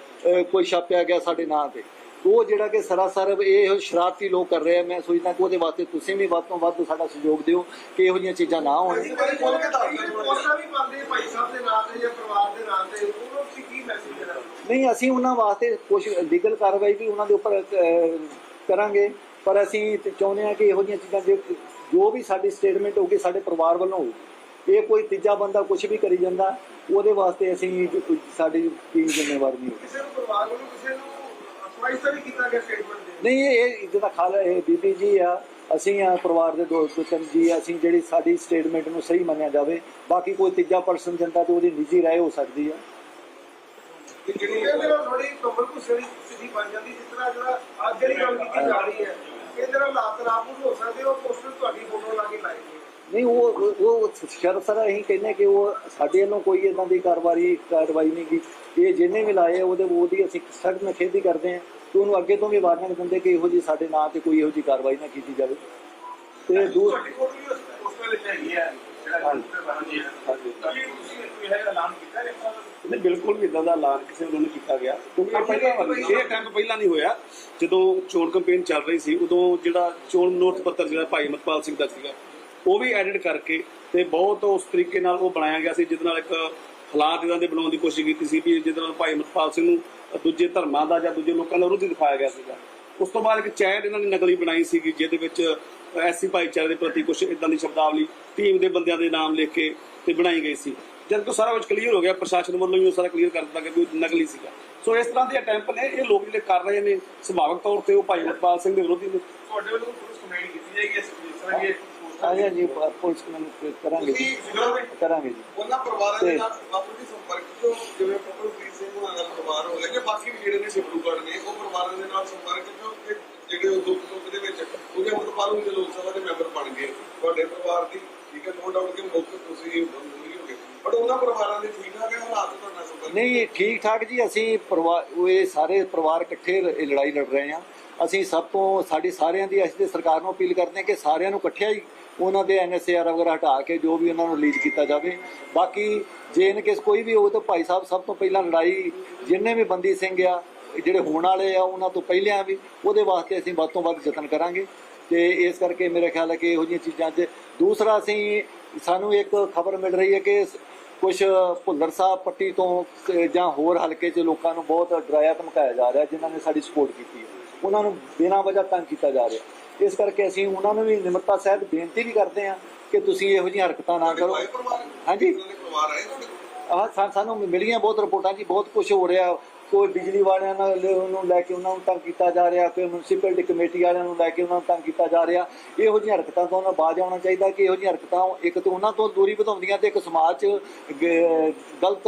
ਕੋਈ ਛਾਪਿਆ ਗਿਆ ਸਾਡੇ ਨਾਂ ਤੇ। ਉਹ ਜਿਹੜਾ ਕਿ ਸਰਾਸਰ ਇਹ ਸ਼ਰਾਰਤੀ ਲੋਕ ਕਰ ਰਹੇ ਆ। ਮੈਂ ਸੋਚਦਾ ਕਿ ਉਹਦੇ ਵਾਸਤੇ ਤੁਸੀਂ ਵੀ ਵੱਧ ਤੋਂ ਵੱਧ ਸਾਡਾ ਸਹਿਯੋਗ ਦਿਓ ਕਿ ਇਹੋ ਜਿਹੀਆਂ ਚੀਜ਼ਾਂ ਨਾ ਹੋਣ। ਅਸੀਂ ਬੜੀ ਖੋਲ ਕੇ ਦੱਸਦੇ ਪੋਸਟਾਂ ਵੀ ਪਾਉਂਦੇ ਭਾਈ ਸਾਹਿਬ ਦੇ ਨਾਂ ਤੇ ਜਾਂ ਪਰਿਵਾਰ ਦੇ ਨਾਂ ਤੇ। ਉਹਨਾਂ ਨੂੰ ਤੁਸੀਂ ਕੀ ਮੈਸੇਜ ਦੇਣਾ? ਨਹੀਂ ਅਸੀਂ ਉਹਨਾਂ ਵਾਸਤੇ ਕੁਝ ਲੀਗਲ ਕਾਰਵਾਈ ਵੀ ਉਹਨਾਂ ਦੇ ਉੱਪਰ ਕਰਾਂਗੇ। ਪਰ ਅਸੀਂ ਚਾਹੁੰਦੇ ਹਾਂ ਕਿ ਇਹੋ ਜਿਹੀਆਂ ਚੀਜ਼ਾਂ ਜੇ ਜੋ ਵੀ ਸਾਡੀ ਸਟੇਟਮੈਂਟ ਹੋਊਗੀ ਸਾਡੇ ਪਰਿਵਾਰ ਵੱਲੋਂ ਹੋਊ ਇਹ ਕੋਈ ਤੀਜਾ ਬੰਦਾ ਕੁਝ ਵੀ ਕਰੀ ਜਾਂਦਾ ਉਹਦੇ ਵਾਸਤੇ ਅਸੀਂ ਸਾਡੀ ਟੀਮ ਜ਼ਿੰਮੇਵਾਰ ਨਹੀਂ ਕਿਸੇ ਨੂੰ ਪਰਿਵਾਰ ਵੱਲੋਂ ਕਿਸੇ ਨੂੰ ਅਪਵਾਈਸ ਤਾਂ ਨਹੀਂ ਕੀਤਾ ਗਿਆ ਸਟੇਟਮੈਂਟ ਦੇ ਨਹੀਂ ਇਹ ਜਿਹਦਾ ਖਾਲ ਇਹ ਬੀਬੀ ਜੀ ਆ ਅਸੀਂ ਆ ਪਰਿਵਾਰ ਦੇ ਦੋ ਦੋ ਤਿੰਨ ਜੀ ਅਸੀਂ ਜਿਹੜੀ ਸਾਡੀ ਸਟੇਟਮੈਂਟ ਨੂੰ ਸਹੀ ਮੰਨਿਆ ਜਾਵੇ ਬਾਕੀ ਕੋਈ ਤੀਜਾ ਪਰਸਨ ਜਨਤਾ ਤੇ ਉਹਦੀ ਨਿੱਜੀ ਰਾਏ ਹੋ ਸਕਦੀ ਆ। ਜਿਹੜੀ ਥੋੜੀ ਕਮਰ ਕੁਸੜੀ ਸਿੱਧੀ ਬਣ ਜਾਂਦੀ ਜਿਸ ਤਰ੍ਹਾਂ ਜਿਹੜਾ ਅੱਜ ਜਿਹੜੀ ਗੱਲ ਕੀਤੀ ਜਾ ਰਹੀ ਹੈ। ਇਹਦੇ ਨਾਲ ਲਾਤ ਰਾਬੂ ਹੋ ਸਕਦੇ ਉਹ ਪੋਸਟਰ ਤੁਹਾਡੀ ਫੋਟੋ ਲਾ ਕੇ ਲਾਏਗੇ ਨਹੀਂ ਉਹ ਉਹ- ਸ਼ਰਤ ਸਰ ਅਸੀਂ ਕਹਿੰਦੇ ਕਿ ਉਹ ਸਾਡੇ ਵੱਲੋਂ ਕੋਈ ਇਦਾਂ ਦੀ ਕਾਰਵਾਈ ਕਾਰਵਾਈ ਨਹੀਂ ਕੀ ਇਹ ਜਿਹਨੇ ਵੀ ਲਾਏ ਆ, ਉਹਦੇ ਉਹਦੀ ਅਸੀਂ ਸਖਤ ਨਖੇਦੀ ਕਰਦੇ ਹਾਂ ਤੇ ਉਹਨੂੰ ਅੱਗੇ ਤੋਂ ਵੀ ਵਾਰਨਿੰਗ ਦਿੰਦੇ ਕਿ ਇਹੋ ਜੀ ਸਾਡੇ ਨਾਂ ਤੇ ਕੋਈ ਇਹੋ ਜੀ ਕਾਰਵਾਈ ਨਾ ਕੀਤੀ ਜਾਵੇ। ਤੇ ਦੂਰ ਤੁਹਾਡੀ ਵੀ ਉਸ ਵੇਲੇ ਚਾਹੀਦੀ ਹੈ ਨਹੀਂ ਬਿਲਕੁਲ ਵੀ ਇਦਾਂ ਦਾ ਐਲਾਨ ਕਿਸੇ ਵੱਲੋਂ ਨਹੀਂ ਕੀਤਾ ਗਿਆ। ਕਿਉਂਕਿ ਇਹ ਪਹਿਲਾਂ ਵਾਰੀ ਇਹ ਅਟੈਂਪ ਪਹਿਲਾਂ ਨਹੀਂ ਹੋਇਆ। ਜਦੋਂ ਚੋਣ ਕੈਂਪੇਨ ਚੱਲ ਰਹੀ ਸੀ ਉਦੋਂ ਜਿਹੜਾ ਚੋਣ ਨੋਟ ਪੱਤਰ ਜਿਹੜਾ ਭਾਈ ਮਤਪਾਲ ਸਿੰਘ ਦਾ ਸੀਗਾ ਉਹ ਵੀ ਐਡਿਟ ਕਰਕੇ ਤੇ ਬਹੁਤ ਉਸ ਤਰੀਕੇ ਨਾਲ ਉਹ ਬਣਾਇਆ ਗਿਆ ਸੀ ਜਿਹਦੇ ਨਾਲ ਇੱਕ ਹਾਲਾਤ ਇਦਾਂ ਦੇ ਬਣਾਉਣ ਦੀ ਕੋਸ਼ਿਸ਼ ਕੀਤੀ ਸੀ ਵੀ ਜਿਹਦੇ ਨਾਲ ਭਾਈ ਮਤਪਾਲ ਸਿੰਘ ਨੂੰ ਦੂਜੇ ਧਰਮਾਂ ਦਾ ਜਾਂ ਦੂਜੇ ਲੋਕਾਂ ਦਾ ਵਿਰੋਧ ਦਿਖਾਇਆ ਗਿਆ ਸੀਗਾ। ਉਸ ਤੋਂ ਬਾਅਦ ਇੱਕ ਚੈਟ ਇਹਨਾਂ ਨੇ ਨਕਲੀ ਬਣਾਈ ਸੀਗੀ ਜਿਹਦੇ ਵਿੱਚ ਐਸਸੀ ਭਾਈਚਾਰੇ ਦੇ ਪ੍ਰਤੀ ਕੁਝ ਇਦਾਂ ਦੀ ਸ਼ਬਦਾਵਲੀ ਟੀਮ ਦੇ ਬੰਦਿਆਂ ਦੇ ਨਾਮ ਲਿਖ ਕੇ ਤੇ ਬਣਾਈ ਗਈ ਸੀ। ਜਦ ਕਿ ਸਾਰਾ ਕੁਝ ਕਲੀਅਰ ਹੋ ਗਿਆ ਪ੍ਰਸ਼ਾਸਨ ਵੱਲੋਂ ਵੀ ਉਹ ਸਾਰਾ ਕਲੀਅਰ ਕਰ ਦਿੱਤਾ ਗਿਆ ਵੀ ਉਹ ਨਕਲੀ ਸੀਗਾ। ਸੋ ਇਸ ਤਰ੍ਹਾਂ ਦੇ ਅਟੈਂਪ ਨੇ ਇਹ ਲੋਕ ਜਿਹੜੇ ਕਰ ਰਹੇ ਨੇ ਸੁਭਾਵਿਕ ਤੌਰ ਤੇ ਉਹ ਭਾਈ ਮਤਪਾਲ ਸਿੰਘ ਦੇ ਵਿਰੋਧੀ ਨੇ। ਤੁਹਾਡੇ ਵੱਲੋਂ ਪੁਲਿਸ ਕੰਪਲੇਂਟ ਕੀਤੀ ਜਾਏਗੀ ਇਸ ਤਰ੍ਹਾਂ ਕਿ ਹਾਂਜੀ ਹਾਂਜੀ ਪ- ਪੁਲਿਸ ਨੂੰ ਕਰਾਂਗੇ ਜੀ। ਕਰਾਂਗੇ। ਜੀ। ਉਹਨਾਂ ਪਰਿਵਾਰਾਂ ਦੇ ਨਾਲ ਬਾਪੂ ਜੀ ਸੰਪਰਕ ਚੋਂ ਜਿਵੇਂ ਪਪਲਪ੍ਰੀਤ ਸਿੰਘ ਦਾ ਪਰਿਵਾਰ ਹੋ ਗਿਆ ਜਾਂ ਬਾਕੀ ਵੀ ਜਿਹੜੇ ਨੇ ਡਿਪਲੋਗੜ ਨੇ ਉਹ ਪਰਿਵਾਰਾਂ ਦੇ ਨਾਲ ਸੰਪਰਕ ਕਿ ਜਿਹੜੇ ਉਹ ਦੁੱਖ ਸੁੱਖ ਦੇ ਵਿੱਚ, ਉਹਦੇ ਅੰਮ੍ਰਿਤਪਾਲ ਨੂੰ ਲੋਕ ਸਭਾ ਦੇ ਮੈਂਬਰ ਬਣ ਗਏ ਤੁਹਾਡੇ ਪਰਿਵਾਰ ਦੀ, ਠੀਕ ਹੈ ਨੋ ਡਾਊਟ ਕਿ ਮੁੱਖ ਤੁਸੀਂ ਮਨਜ਼ੂਰੀ ਹੋ ਗਏ। ਬਟ ਉਹਨਾਂ ਪਰਿਵਾਰਾਂ ਦੇ ਠੀਕ ਠਾਕ ਹੈ, ਹਾਲਾਤ ਤੁਹਾਡਾ ਸੰਪਰਕ ਨਹੀਂ ਠੀਕ ਠਾਕ ਜੀ, ਅਸੀਂ ਪਰਿਵਾਰ, ਉਹ ਸਾਰੇ ਪਰਿਵਾਰ ਇਕੱਠੇ ਇਹ ਲੜਾਈ ਲੜ ਰਹੇ ਹਾਂ। ਅਸੀਂ ਸਭ ਤੋਂ, ਸਾਡੀ ਸਾਰਿਆਂ ਦੀ, ਅਸੀਂ ਸਰਕਾਰ ਨੂੰ ਅਪੀਲ ਕਰਦੇ ਹਾਂ ਕਿ ਸਾਰਿਆਂ ਨੂੰ ਇਕੱਠਿਆਂ ਹੀ ਉਹਨਾਂ ਦੇ ਐਨਐਸਆਰ ਵਗੈਰਾ ਹਟਾ ਕੇ ਜੋ ਵੀ ਉਹਨਾਂ ਨੂੰ ਰਿਲੀਜ਼ ਕੀਤਾ ਜਾਵੇ। ਬਾਕੀ ਜੇ ਇਨ ਕੇਸ ਕੋਈ ਵੀ ਹੋਵੇ ਤਾਂ ਭਾਈ ਸਾਹਿਬ, ਸਭ ਤੋਂ ਪਹਿਲਾਂ ਲੜਾਈ, ਜਿੰਨੇ ਵੀ ਬੰਦੀ ਸਿੰਘ ਆ ਜਿਹੜੇ ਹੋਣ ਵਾਲੇ ਆ ਉਹਨਾਂ ਤੋਂ ਪਹਿਲਿਆਂ ਵੀ ਉਹਦੇ ਵਾਸਤੇ ਅਸੀਂ ਵੱਧ ਤੋਂ ਵੱਧ ਯਤਨ ਕਰਾਂਗੇ। ਤੇ ਇਸ ਕਰਕੇ ਮੇਰੇ ਖਿਆਲ ਹੈ ਕਿ ਇਹੋ ਜਿਹੀਆਂ ਚੀਜ਼ਾਂ 'ਚ ਦੂਸਰਾ ਅਸੀਂ ਸਾਨੂੰ ਇੱਕ ਖਬਰ ਮਿਲ ਰਹੀ ਹੈ ਕਿ ਕੁਝ ਭੁੱਲਰ ਸਾਹਿਬ ਪੱਟੀ ਤੋਂ ਜਾਂ ਹੋਰ ਹਲਕੇ 'ਚ ਲੋਕਾਂ ਨੂੰ ਬਹੁਤ ਡਰਾਇਆ ਧਮਕਾਇਆ ਜਾ ਰਿਹਾ ਜਿਨ੍ਹਾਂ ਨੇ ਸਾਡੀ ਸਪੋਰਟ ਕੀਤੀ ਹੈ। ਉਹਨਾਂ ਨੂੰ ਬਿਨਾਂ ਵਜ੍ਹਾ ਤੰਗ ਕੀਤਾ ਜਾ ਰਿਹਾ। ਇਸ ਕਰਕੇ ਅਸੀਂ ਉਹਨਾਂ ਨੂੰ ਵੀ ਨਿਮਰਤਾ ਸਹਿਤ ਬੇਨਤੀ ਵੀ ਕਰਦੇ ਹਾਂ ਕਿ ਤੁਸੀਂ ਇਹੋ ਜਿਹੀਆਂ ਹਰਕਤਾਂ ਨਾ ਕਰੋ। ਹਾਂਜੀ। ਆਹ ਸਾਨੂੰ ਮਿਲੀਆਂ ਬਹੁਤ ਰਿਪੋਰਟਾਂ ਜੀ ਬਹੁਤ ਕੁਝ ਹੋ ਰਿਹਾ। ਕੋਈ ਬਿਜਲੀ ਵਾਲਿਆਂ ਨਾਲ ਉਹਨੂੰ ਲੈ ਕੇ ਉਹਨਾਂ ਨੂੰ ਤੰਗ ਕੀਤਾ ਜਾ ਰਿਹਾ, ਕੋਈ ਮਿਊਨਿਸਪੈਲਿਟੀ ਕਮੇਟੀ ਵਾਲਿਆਂ ਨੂੰ ਲੈ ਕੇ ਉਹਨਾਂ ਨੂੰ ਤੰਗ ਕੀਤਾ ਜਾ ਰਿਹਾ, ਇਹੋ ਜਿਹੀਆਂ ਹਰਕਤਾਂ ਤੋਂ ਉਹਨਾਂ ਬਾਜ ਆਉਣਾ ਚਾਹੀਦਾ ਕਿ ਇਹੋ ਜਿਹੀਆਂ ਹਰਕਤਾਂ ਇੱਕ ਤਾਂ ਉਹਨਾਂ ਤੋਂ ਦੂਰੀ ਵਧਾਉਂਦੀਆਂ ਤੇ ਇੱਕ ਸਮਾਜ 'ਚ ਗਲਤ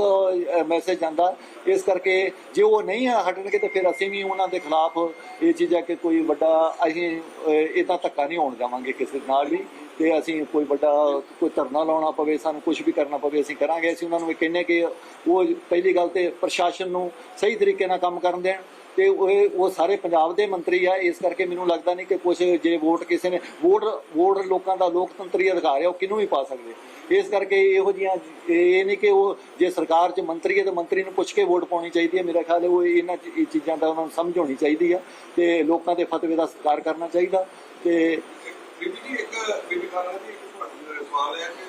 ਮੈਸੇਜ ਜਾਂਦਾ। ਇਸ ਕਰਕੇ ਜੇ ਉਹ ਨਹੀਂ ਹਟਣਗੇ ਤੇ ਫਿਰ ਅਸੀਂ ਵੀ ਉਹਨਾਂ ਦੇ ਖਿਲਾਫ ਇਹ ਚੀਜ਼ਾਂ ਕਿ ਕੋਈ ਵੱਡਾ, ਅਸੀਂ ਇਹ ਤਾਂ ਧੱਕਾ ਨਹੀਂ ਹੋਣ ਜਾਵਾਂਗੇ ਕਿਸੇ ਨਾਲ ਵੀ। ਤੇ ਅਸੀਂ ਕੋਈ ਵੱਡਾ ਕੋਈ ਧਰਨਾ ਲਾਉਣਾ ਪਵੇ, ਸਾਨੂੰ ਕੁਝ ਵੀ ਕਰਨਾ ਪਵੇ, ਅਸੀਂ ਕਰਾਂਗੇ। ਅਸੀਂ ਉਹਨਾਂ ਨੂੰ ਇਹ ਕਹਿੰਨੇ ਕਿ ਉਹ ਪਹਿਲੀ ਗੱਲ ਤੇ ਪ੍ਰਸ਼ਾਸਨ ਨੂੰ ਸਹੀ ਤਰੀਕੇ ਨਾਲ ਕੰਮ ਕਰਨ ਦੇਣ ਤੇ ਉਹ ਉਹ ਸਾਰੇ ਪੰਜਾਬ ਦੇ ਮੰਤਰੀ ਆ, ਇਸ ਕਰਕੇ ਮੈਨੂੰ ਲੱਗਦਾ ਨਹੀਂ ਕਿ ਕੁਝ ਜੇ ਵੋਟ ਕਿਸੇ ਨੇ, ਵੋਟ ਵੋਟ ਲੋਕਾਂ ਦਾ ਲੋਕਤੰਤਰੀ ਅਧਿਕਾਰ ਹੈ ਉਹ ਕਿਹਨੂੰ ਵੀ ਪਾ ਸਕਦੇ? ਇਸ ਕਰਕੇ ਇਹੋ ਜੀਆਂ ਇਹ ਨਹੀਂ ਕਿ ਉਹ ਜੇ ਸਰਕਾਰ 'ਚ ਮੰਤਰੀ ਹੈ ਤਾਂ ਮੰਤਰੀ ਨੂੰ ਪੁੱਛ ਕੇ ਵੋਟ ਪਾਉਣੀ ਚਾਹੀਦੀ ਹੈ। ਮੇਰਾ ਖਿਆਲ ਹੈ ਉਹ ਇਹਨਾਂ ਚ- ਚੀਜ਼ਾਂ ਦਾ ਉਹਨਾਂ ਨੂੰ ਸਮਝ ਹੋਣੀ ਚਾਹੀਦੀ ਆ ਤੇ ਲੋਕਾਂ ਦੇ ਫਤਵੇ ਦਾ ਸਤਿਕਾਰ ਕਰਨਾ ਚਾਹੀਦਾ ਤੇ ਬੀਬੀ ਜੀ, ਇੱਕ ਬੀਬੀ ਖਾਨਾ ਜੀ, ਇੱਕ ਤੁਹਾਡਾ ਸਵਾਲ ਹੈ ਕਿ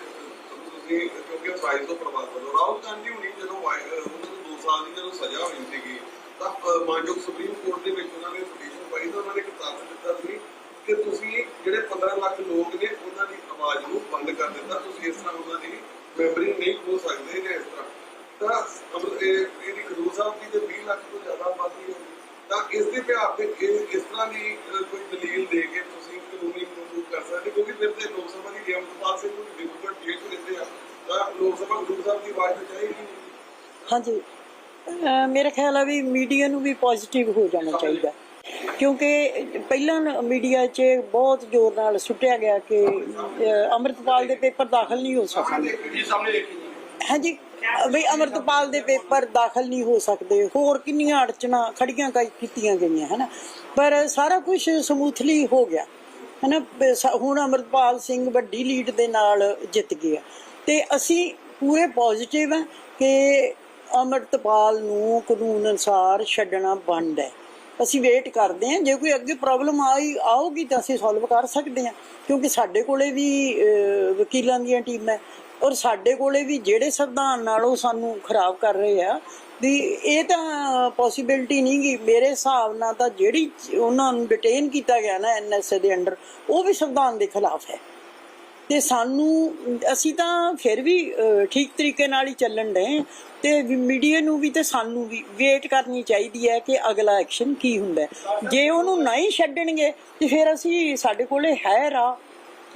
ਤੁਸੀਂ, ਕਿਉਂਕਿ ਪ੍ਰਾਈਜ਼ ਤੋਂ ਪ੍ਰਭਾਵ ਹੋ ਰਾਹੁਲ ਗਾਂਧੀ ਹੁਣੀ ਜਦੋਂ ਉਹਨਾਂ ਨੂੰ 2 ਸਾਲ ਦੀ ਜਦੋਂ ਸਜ਼ਾ ਹੋਈ ਸੀਗੀ, ਤਾਂ ਮਾਨਯੋਗ ਸੁਪਰੀਮ ਕੋਰਟ ਦੇ ਵਿੱਚ ਉਹਨਾਂ ਨੇ ਪਟੀਸ਼ਨ ਪਾਈ ਤਾਂ ਉਹਨਾਂ ਨੇ ਇੱਕ ਦਿੱਤਾ ਸੀ ਕਿ ਤੁਸੀਂ ਜਿਹੜੇ 15 ਲੱਖ ਲੋਕ ਨੇ, ਉਹਨਾਂ ਦੀ ਆਵਾਜ਼ ਨੂੰ ਬੰਦ ਕਰ ਦਿੱਤਾ, ਤੁਸੀਂ ਇਸ ਤਰ੍ਹਾਂ ਉਹਨਾਂ ਦੀ ਮੈਂਬਰੀ ਨਹੀਂ ਹੋ ਸਕਦੇ ਜਾਂ ਇਸ ਤਰ੍ਹਾਂ। ਤਾਂ ਇਹ- ਇਹਦੀ ਖਡੂਰ ਸਾਹਿਬ ਦੀ ਤੇ 20 ਲੱਖ ਤੋਂ ਜ਼ਿਆਦਾ ਆਬਾਦੀ ਹੋਗੀ ਤਾਂ ਇਸ ਦੇ ਬਿਹਾਰ ਤੇ ਇਸ ਤਰ੍ਹਾਂ ਦੀ ਕੋਈ ਦਲੀਲ ਦੇ ਕੇ ਤੁਸੀਂ ਕਾਨੂੰਨੀ ਮਨਜ਼ੂਰ ਕਰ ਸਕਦੇ ਕਿਉਂਕਿ ਫਿਰ ਤੇ ਲੋਕ ਸਭਾ ਦੀ ਜੇਮਪਾਲ ਸਿੰਘ ਨੂੰ ਜੇਲ੍ਹ ਚ ਰਹਿੰਦੇ ਆ। ਤਾਂ ਲੋਕ ਸਭਾ ਖਡੂਰ ਸਾਹਿਬ ਦੀ ਆਵਾਜ਼ ਚਾਹੀਦੀ ਹਾਂਜੀ। ਮੇਰਾ ਖਿਆਲ ਆ ਵੀ ਮੀਡੀਆ ਨੂੰ ਵੀ ਪੋਜ਼ਿਟਿਵ ਹੋ ਜਾਣਾ ਚਾਹੀਦਾ। ਕਿਉਂਕਿ ਪਹਿਲਾਂ ਮੀਡੀਆ 'ਚ ਬਹੁਤ ਜ਼ੋਰ ਨਾਲ ਸੁੱਟਿਆ ਗਿਆ ਕਿ ਅੰਮ੍ਰਿਤਪਾਲ ਦੇ ਪੇਪਰ ਦਾਖਲ ਨਹੀਂ ਹੋ ਸਕਦੇ ਜੀ ਸਾਹਮਣੇ ਹਾਂਜੀ। ਵੀ ਅੰਮ੍ਰਿਤਪਾਲ ਦੇ ਪੇਪਰ ਦਾਖਲ ਨਹੀਂ ਹੋ ਸਕਦੇ। ਹੋਰ ਕਿੰਨੀਆਂ ਅੜਚਣਾ ਖੜੀਆਂ ਕੀਤੀਆਂ ਗਈਆਂ, ਹਨਾ? ਪਰ ਸਾਰਾ ਕੁਝ ਸਮੂਥਲੀ ਹੋ ਗਿਆ। ਹਨਾ? ਹੁਣ ਅਮਰਪਾਲ ਸਿੰਘ ਵੱਡੀ ਲੀਡ ਦੇ ਨਾਲ ਜਿੱਤ ਗਿਆ ਤੇ ਅਸੀਂ ਪੂਰੇ ਪੋਜ਼ਿਟਿਵ ਹਾਂ ਕਿ ਅਮਰਤਪਾਲ ਨੂੰ ਕਾਨੂੰਨ ਅਨੁਸਾਰ ਛੱਡਣਾ ਬੰਦ ਹੈ। ਅਸੀਂ ਵੇਟ ਕਰਦੇ ਹਾਂ। ਜੇ ਕੋਈ ਅੱਗੇ ਪ੍ਰੋਬਲਮ ਆਈ, ਆਊਗੀ ਤਾਂ ਅਸੀਂ ਸੋਲਵ ਕਰ ਸਕਦੇ ਹਾਂ। ਕਿਉਂਕਿ ਸਾਡੇ ਕੋਲੇ ਵੀ ਵਕੀਲਾਂ ਦੀਆਂ ਟੀਮਾਂ ਔਰ ਸਾਡੇ ਕੋਲੇ ਵੀ ਜਿਹੜੇ ਸੰਵਿਧਾਨ ਨਾਲ ਉਹ ਸਾਨੂੰ ਖਰਾਬ ਕਰ ਰਹੇ ਆ, ਵੀ ਇਹ ਤਾਂ ਪੋਸਿਬਿਲਿਟੀ ਨਹੀਂ ਗੀ। ਮੇਰੇ ਹਿਸਾਬ ਨਾਲ ਤਾਂ ਜਿਹੜੀ ਉਹਨਾਂ ਨੂੰ ਡਿਟੇਨ ਕੀਤਾ ਗਿਆ ਨਾ ਐਨਐਸਏ ਦੇ ਅੰਡਰ ਉਹ ਵੀ ਸੰਵਿਧਾਨ ਦੇ ਖਿਲਾਫ ਹੈ। ਤੇ ਸਾਨੂੰ, ਅਸੀਂ ਤਾਂ ਫਿਰ ਵੀ ਠੀਕ ਤਰੀਕੇ ਨਾਲ ਹੀ ਚੱਲਣ ਦੇ ਤੇ ਮੀਡੀਆ ਨੂੰ ਵੀ ਤੇ ਸਾਨੂੰ ਵੀ ਵੇਟ ਕਰਨੀ ਚਾਹੀਦੀ ਹੈ ਕਿ ਅਗਲਾ ਐਕਸ਼ਨ ਕੀ ਹੁੰਦਾ ਜੇ ਉਹਨੂੰ ਨਹੀਂ ਛੱਡਣਗੇ, ਤੇ ਫਿਰ ਅਸੀਂ ਸਾਡੇ ਕੋਲੇ ਹੈ ਰਾਹ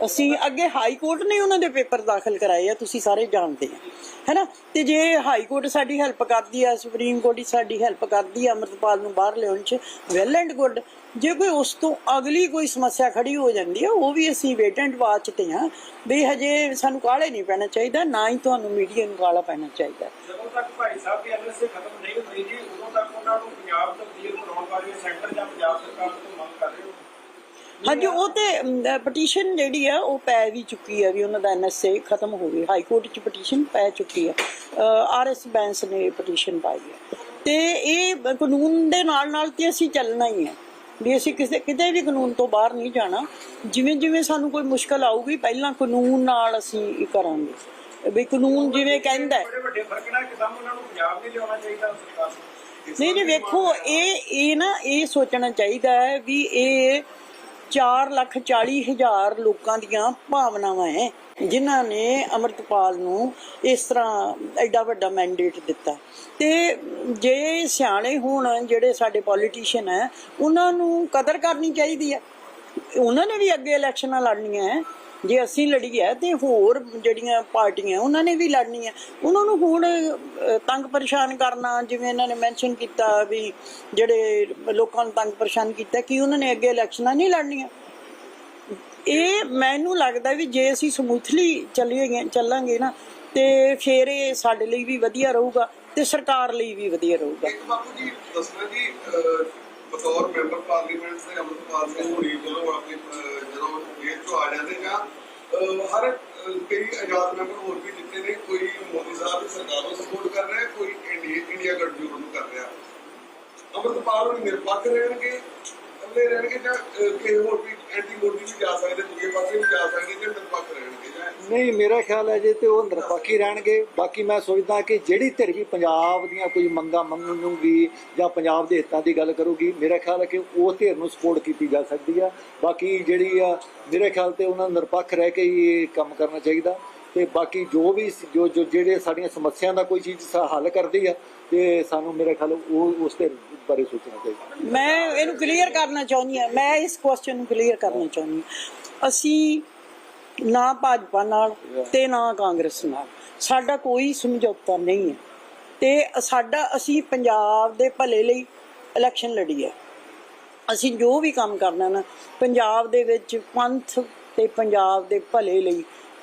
ਅਸੀਂ ਅੱਗੇ ਹਾਈ ਕੋਰਟ ਨੇ ਉਹਨਾਂ ਦੇ ਪੇਪਰ ਦਾਖਲ ਕਰਾਏ ਆ, ਤੁਸੀਂ ਸਾਰੇ ਜਾਣਦੇ ਆ। ਹੈਨਾ? ਤੇ ਜੇ ਹਾਈ ਕੋਰਟ ਸਾਡੀ ਹੈਲਪ ਕਰਦੀ ਆ, ਸੁਪਰੀਮ ਕੋਰਟ ਹੀ ਸਾਡੀ ਹੈਲਪ ਕਰਦੀ ਆ, ਅਮਰਤਪਾਲ ਨੂੰ ਬਾਹਰ ਲਿਆਉਣ ਚ, ਵੈਲ ਐਂਡ ਗੁੱਡ। ਜੇ ਕੋਈ ਉਸ ਤੋਂ ਅਗਲੀ ਕੋਈ ਸਮੱਸਿਆ ਖੜੀ ਹੋ ਜਾਂਦੀ ਆ, ਉਹ ਵੀ ਅਸੀਂ ਵੇਟ ਐਂਡ ਵਾਚ ਤੇ ਆ ਵੀ ਹਜੇ ਸਾਨੂੰ ਕਾਲੇ ਨਹੀਂ ਪੈਣਾ ਚਾਹੀਦਾ, ਨਾ ਹੀ ਤੁਹਾਨੂੰ ਮੀਡੀਆ ਨੂੰ ਕਾਲਾ ਪੈਣਾ ਚਾਹੀਦਾ। ਜਦੋਂ ਤੱਕ ਭਾਈ ਸਾਹਿਬ ਦੀ ਐਮਐਸਏ ਖਤਮ ਨਹੀਂ ਹੁੰਦੀ ਜੀ, ਉਦੋਂ ਤੱਕ ਉਹਨਾਂ ਨੂੰ ਪੰਜਾਬ ਤਬਦੀਲ ਕਰਾਉਣ ਬਾਰੇ ਸੈਂਟਰ ਜਾਂ ਪੰਜਾਬ ਸਰਕਾਰ ਹਾਂਜੀ ਉਹ ਤੇ ਪਟੀਸ਼ਨ ਜਿਹੜੀ ਆ ਉਹ ਪੈ ਵੀ ਚੁੱਕੀ ਆ ਵੀ ਉਹਨਾਂ ਦਾ ਐਨਐਸਏ ਖਤਮ ਹੋ ਗਈ। ਹਾਈ ਕੋਰਟ ਚ ਪਟੀਸ਼ਨ ਪੈ ਚੁੱਕੀ ਆ। ਆਰਐਸ ਬੈਂਸ ਨੇ ਪਟੀਸ਼ਨ ਪਾਈ ਹੈ ਤੇ ਇਹ ਕਾਨੂੰਨ ਦੇ ਨਾਲ ਨਾਲ ਤੇ ਅਸੀਂ ਚੱਲਣਾ ਹੀ ਹੈ ਵੀ ਅਸੀਂ ਕਿਸੇ ਕਿਤੇ ਵੀ ਕਾਨੂੰਨ ਤੋਂ ਬਾਹਰ ਨਹੀਂ ਜਾਣਾ। ਜਿਵੇਂ ਜਿਵੇਂ ਸਾਨੂੰ ਕੋਈ ਮੁਸ਼ਕਲ ਆਊਗੀ ਪਹਿਲਾਂ ਕਾਨੂੰਨ ਨਾਲ ਅਸੀਂ ਇਹ ਕਰਾਂਗੇ। ਵੀ ਕਾਨੂੰਨ ਜਿਵੇਂ ਕਹਿੰਦਾ ਹੈ। ਬੜੇ ਵੱਡੇ ਫ਼ਰਕ ਨਾਲ ਇੱਕਦਮ ਉਹਨਾਂ ਨੂੰ ਪੰਜਾਬ ਨਹੀਂ ਲਿਆਉਣਾ ਚਾਹੀਦਾ ਸਰਕਾਰ ਨੂੰ। ਨਹੀਂ ਨਹੀਂ ਵੇਖੋ ਇਹ ਇਹ ਨਾ ਇਹ ਸੋਚਣਾ ਚਾਹੀਦਾ ਹੈ ਵੀ ਇਹ 4 ਲੱਖ 40 ਹਜ਼ਾਰ ਲੋਕਾਂ ਦੀਆਂ ਭਾਵਨਾਵਾਂ ਹੈ ਜਿਨ੍ਹਾਂ ਨੇ ਅਮਰਤਪਾਲ ਨੂੰ ਇਸ ਤਰ੍ਹਾਂ ਐਡਾ ਵੱਡਾ ਮੈਂਡੇਟ ਦਿੱਤਾ। ਤੇ ਜੇ ਸਿਆਣੇ ਹੋਣ, ਜਿਹੜੇ ਸਾਡੇ ਪੋਲੀਟੀਸ਼ੀਅਨ ਹੈ ਉਹਨਾਂ ਨੂੰ ਕਦਰ ਕਰਨੀ ਚਾਹੀਦੀ ਹੈ ਉਹਨਾਂ ਨੇ ਵੀ ਅੱਗੇ ਇਲੈਕਸ਼ਨਾਂ ਲੜਨੀਆਂ ਹੈ ਜੇ ਅਸੀਂ ਲੜੀ ਹੈ ਤੇ ਹੋਰ ਜਿਹੜੀਆਂ ਪਾਰਟੀਆਂ ਉਹਨਾਂ ਨੇ ਵੀ ਲੜਨੀ ਹੈ ਉਹਨਾਂ ਨੂੰ ਹੁਣ ਤੰਗ ਪਰੇਸ਼ਾਨ ਕਰਨਾ, ਜਿਵੇਂ ਇਹਨਾਂ ਨੇ ਮੈਂਸ਼ਨ ਕੀਤਾ ਵੀ ਜਿਹੜੇ ਲੋਕਾਂ ਨੂੰ ਤੰਗ ਪਰੇਸ਼ਾਨ ਕੀਤਾ ਕਿ ਉਹਨਾਂ ਨੇ ਅੱਗੇ ਇਲੈਕਸ਼ਨਾਂ ਨਹੀਂ ਲੜਨੀਆਂ। ਇਹ ਮੈਨੂੰ ਲੱਗਦਾ ਵੀ ਜੇ ਅਸੀਂ ਸਮੂਥਲੀ ਚੱਲੀਏ, ਚੱਲਾਂਗੇ ਨਾ, ਤੇ ਫੇਰ ਇਹ ਸਾਡੇ ਲਈ ਵੀ ਵਧੀਆ ਰਹੂਗਾ ਤੇ ਸਰਕਾਰ ਲਈ ਵੀ ਵਧੀਆ ਰਹੂਗਾ। ਬਾਪੂ ਜੀ ਦੱਸਣਾ ਜੀ ਬਤੌਰ ਮੈਂਬਰ ਪਾਰਲੀਮੈਂਟ ਦੇ ਅਮਰਪਾਲ ਸਿੰਘ ਹੋਣੀ ਜਦੋਂ ਆਪਣੀ ਜਦੋਂ ਜੇਲ੍ਹ ਤੋਂ ਆ ਜਾਂਦੇ ਜਾਂ ਹਰ ਕਈ ਆਜ਼ਾਦ ਮੈਂਬਰ ਹੋਰ ਵੀ ਜਿੱਤੇ ਨੇ, ਕੋਈ ਮੋਦੀ ਸਾਹਿਬ ਦੀ ਸਰਕਾਰ ਨੂੰ ਸਪੋਰਟ ਕਰ ਰਿਹਾ, ਕੋਈ ਇੰਡੀਆ ਇੰਡੀਆ ਗੱਠਜੋੜ ਨੂੰ ਕਰ ਰਿਹਾ। ਅਮਰਪਾਲ ਨੂੰ ਨਿਰਪੱਖ ਰਹਿਣਗੇ ਅਗਲੇ ਰਹਿਣਗੇ ਜਾਂ ਕਿਸੇ ਹੋਰ ਵੀ ਐਂਟੀ ਮੋਦੀ ਵੀ ਜਾ ਸਕਦੇ, ਦੂਜੇ ਪਾਸੇ ਵੀ ਜਾ ਸਕਦੇ ਜਾਂ ਨਿਰਪੱਖ ਰਹਿਣਗੇ ਜਾਂ ਨਹੀਂ, ਮੇਰਾ ਖਿਆਲ ਹੈ ਜੇ ਤੇ ਉਹ ਨਿਰਪੱਖੀ ਰਹਿਣਗੇ, ਬਾਕੀ ਮੈਂ ਸੋਚਦਾ ਕਿ ਜਿਹੜੀ ਧਿਰ ਵੀ ਪੰਜਾਬ ਦੀਆਂ ਕੋਈ ਮੰਗਾਂ ਮੰਗੂਗੀ ਜਾਂ ਪੰਜਾਬ ਦੇ ਹਿੱਤਾਂ ਦੀ ਗੱਲ ਕਰੂਗੀ, ਮੇਰਾ ਖਿਆਲ ਹੈ ਕਿ ਉਹ ਧਿਰ ਨੂੰ ਸਪੋਰਟ ਕੀਤੀ ਜਾ ਸਕਦੀ ਆ। ਬਾਕੀ ਜਿਹੜੀ ਆ, ਮੇਰੇ ਖਿਆਲ ਤੇ ਉਹਨਾਂ ਨੂੰ ਨਿਰਪੱਖ ਰਹਿ ਕੇ ਹੀ ਇਹ ਕੰਮ ਕਰਨਾ ਚਾਹੀਦਾ। ਤੇ ਬਾਕੀ ਜੋ ਵੀ ਜੋ ਜੋ ਜਿਹੜੇ ਸਾਡੀਆਂ ਸਮੱਸਿਆ ਦਾ ਕੋਈ ਚੀਜ਼ ਹੱਲ ਕਰਦੀ ਆ, ਤੇ ਸਾਨੂੰ ਮੇਰੇ ਖਿਆਲ ਉਹ ਉਸ ਧਿਰ ਬਾਰੇ ਸੋਚਣਾ ਚਾਹੀਦਾ। ਮੈਂ ਇਹਨੂੰ ਕਲੀਅਰ ਕਰਨਾ ਚਾਹੁੰਦੀ ਹਾਂ। ਮੈਂ ਇਸ ਕੁਐਸਚਨ ਨੂੰ ਕਲੀਅਰ ਕਰਨਾ ਚਾਹੁੰਦੀ ਅਸੀਂ ਨਾ ਭਾਜਪਾ ਨਾਲ ਤੇ ਨਾ ਕਾਂਗਰਸ ਨਾਲ। ਸਾਡਾ ਕੋਈ ਸਮਝੌਤਾ ਨਹੀਂ ਹੈ। ਤੇ ਸਾਡਾ, ਅਸੀਂ ਪੰਜਾਬ ਦੇ ਭਲੇ ਲਈ ਇਲੈਕਸ਼ਨ ਲੜੀ ਹੈ। ਅਸੀਂ ਜੋ ਵੀ ਕੰਮ ਕਰਨਾ ਨਾ, ਪੰਜਾਬ ਦੇ ਵਿੱਚ ਪੰਥ ਤੇ ਪੰਜਾਬ ਦੇ ਭਲੇ ਲਈ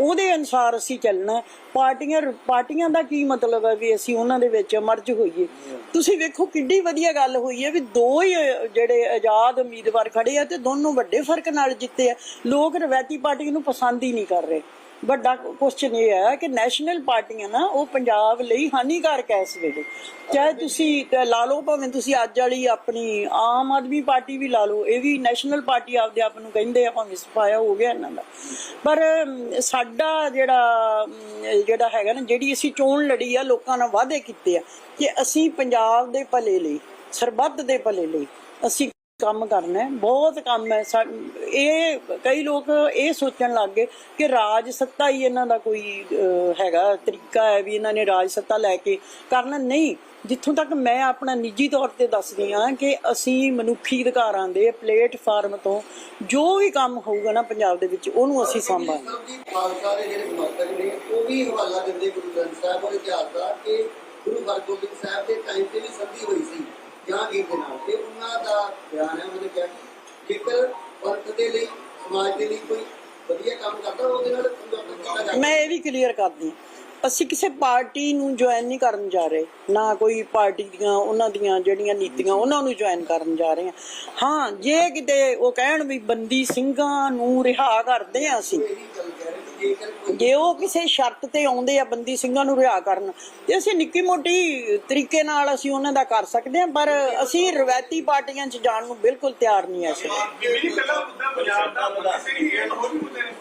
ਉਹਦੇ ਅਨੁਸਾਰ ਅਸੀਂ ਚੱਲਣਾ ਪਾਰਟੀਆਂ ਪਾਰਟੀਆਂ ਦਾ ਕੀ ਮਤਲਬ ਹੈ ਵੀ ਅਸੀਂ ਉਹਨਾਂ ਦੇ ਵਿੱਚ ਮਰਜ ਹੋਈਏ? ਤੁਸੀਂ ਵੇਖੋ ਕਿੱਡੀ ਵਧੀਆ ਗੱਲ ਹੋਈ ਹੈ ਵੀ ਦੋ ਹੀ ਜਿਹੜੇ ਆਜ਼ਾਦ ਉਮੀਦਵਾਰ ਖੜੇ ਆ ਤੇ ਦੋਨੋਂ ਵੱਡੇ ਫ਼ਰਕ ਨਾਲ ਜਿੱਤੇ ਆ। ਲੋਕ ਰਵਾਇਤੀ ਪਾਰਟੀ ਨੂੰ ਪਸੰਦ ਹੀ ਨਹੀਂ ਕਰ ਰਹੇ। ਵੱਡਾ ਕੁਐਸਚਨ ਇਹ ਹੈ ਕਿ ਨੈਸ਼ਨਲ ਪਾਰਟੀਆਂ ਨਾ ਉਹ ਪੰਜਾਬ ਲਈ ਹਾਨੀਕਾਰਕ ਹੈ ਇਸ ਵੇਲੇ। ਚਾਹੇ ਤੁਸੀਂ ਲਾ ਲਓ ਭਾਵੇਂ ਤੁਸੀਂ ਅੱਜ ਵਾਲੀ ਆਪਣੀ ਆਮ ਆਦਮੀ ਪਾਰਟੀ ਵੀ ਲਾ ਲਓ, ਇਹ ਵੀ ਨੈਸ਼ਨਲ ਪਾਰਟੀ ਆਪਦੇ ਆਪ ਨੂੰ ਕਹਿੰਦੇ ਆ ਭਾਵੇਂ ਸਫਾਇਆ ਹੋ ਗਿਆ ਇਹਨਾਂ ਦਾ। ਪਰ ਸਾਡਾ ਜਿਹੜਾ ਜਿਹੜਾ ਹੈਗਾ ਨਾ, ਜਿਹੜੀ ਅਸੀਂ ਚੋਣ ਲੜੀ ਆ, ਲੋਕਾਂ ਨਾਲ ਵਾਅਦੇ ਕੀਤੇ ਆ ਕਿ ਅਸੀਂ ਪੰਜਾਬ ਦੇ ਭਲੇ ਲਈ, ਸਰਬੱਤ ਦੇ ਭਲੇ ਲਈ ਅਸੀਂ ਕੰਮ ਕਰਨਾ ਬਹੁਤ ਕੰਮ ਹੈ। ਇਹ ਕਈ ਲੋਕ ਇਹ ਸੋਚਣ ਲੱਗ ਗਏ ਕਿ ਰਾਜ ਸੱਤਾ ਹੀ ਇਹਨਾਂ ਦਾ ਕੋਈ ਹੈਗਾ, ਤਰੀਕਾ ਹੈ ਵੀ ਇਹਨਾਂ ਨੇ ਰਾਜ ਸੱਤਾ ਲੈ ਕੇ ਕਰਨਾ। ਨਹੀਂ, ਜਿੱਥੋਂ ਤੱਕ ਮੈਂ ਆਪਣਾ ਨਿੱਜੀ ਤੌਰ ਤੇ ਦੱਸਦੀ ਹਾਂ ਕਿ ਅਸੀਂ ਮਨੁੱਖੀ ਅਧਿਕਾਰਾਂ ਦੇ ਪਲੇਟਫਾਰਮ ਤੋਂ ਜੋ ਵੀ ਕੰਮ ਹੋਊਗਾ ਨਾ ਪੰਜਾਬ ਦੇ ਵਿੱਚ, ਉਹਨੂੰ ਅਸੀਂ ਸਾਂਭਾਂਗੇ ਖਾਲਸਾ ਦੇ ਜਿਹੜੇ ਸਮਰਥਕ ਨੇ, ਉਹ ਵੀ ਹਵਾਲਾ ਦਿੰਦੇ ਗੁਰੂ ਗ੍ਰੰਥ ਸਾਹਿਬ ਔਰ ਇਤਿਹਾਸ ਦਾ ਕਿ ਗੁਰੂ ਹਰਗੋਬਿੰਦ ਸਾਹਿਬ ਦੇ ਟਾਈਮ ਤੇ ਵੀ ਸੰਧੀ ਹੋਈ ਸੀ। ਜਹਾਂਗੀਰ ਦੇ ਨਾਲ ਤੇ ਉਹਨਾਂ ਦਾ ਬਿਆਨ ਹੈ, ਉਹਨਾਂ ਨੇ ਕਿਹਾ ਕਿ ਜੇਕਰ ਪੰਥ ਦੇ ਲਈ, ਸਮਾਜ ਦੇ ਲਈ ਕੋਈ ਵਧੀਆ ਕੰਮ ਕਰਦਾ, ਉਹਦੇ ਨਾਲ ਸਮਝੌਤਾ ਕੀਤਾ ਜਾ ਮੈਂ ਇਹ ਵੀ ਕਲੀਅਰ ਕਰਦੀ ਹਾਂ। ਅਸੀਂ ਕਿਸੇ ਪਾਰਟੀ ਨੂੰ ਜੁਆਇਨ ਨਹੀਂ ਕਰਨ ਜਾ ਰਹੇ। ਨਾ ਕੋਈ ਪਾਰਟੀ ਦੀਆਂ, ਉਹਨਾਂ ਦੀਆਂ ਜਿਹੜੀਆਂ ਨੀਤੀਆਂ, ਉਹਨਾਂ ਨੂੰ ਜੁਆਇਨ ਕਰਨ ਜਾ ਰਹੇ ਹਾਂ। ਹਾਂ, ਜੇ ਕਿਤੇ ਉਹ ਕਹਿਣ ਵੀ ਬੰਦੀ ਸਿੰਘਾਂ ਨੂੰ ਰਿਹਾ ਕਰਦੇ ਆ ਅਸੀਂ। ਜੇ ਉਹ ਕਿਸੇ ਸ਼ਰਤ ਤੇ ਆਉਂਦੇ ਆ ਬੰਦੀ ਸਿੰਘਾਂ ਨੂੰ ਰਿਹਾ ਕਰਨ, ਤੇ ਅਸੀਂ ਨਿੱਕੀ ਮੋਟੀ ਤਰੀਕੇ ਨਾਲ ਅਸੀਂ ਉਹਨਾਂ ਦਾ ਕਰ ਸਕਦੇ ਹਾਂ, ਪਰ ਅਸੀਂ ਰਵਾਇਤੀ ਪਾਰਟੀਆਂ 'ਚ ਜਾਣ ਨੂੰ ਬਿਲਕੁਲ ਤਿਆਰ ਨਹੀਂ ਐ ਬੀਬੀ ਜੀ ਪਹਿਲਾ ਮੁੱਦਾ ਪੰਜਾਬ ਦਾ, ਮੁੱਦਾ ਸੀ ਇਹ ਹੋਰ ਵੀ ਮੁੱਦੇ ਨੇ।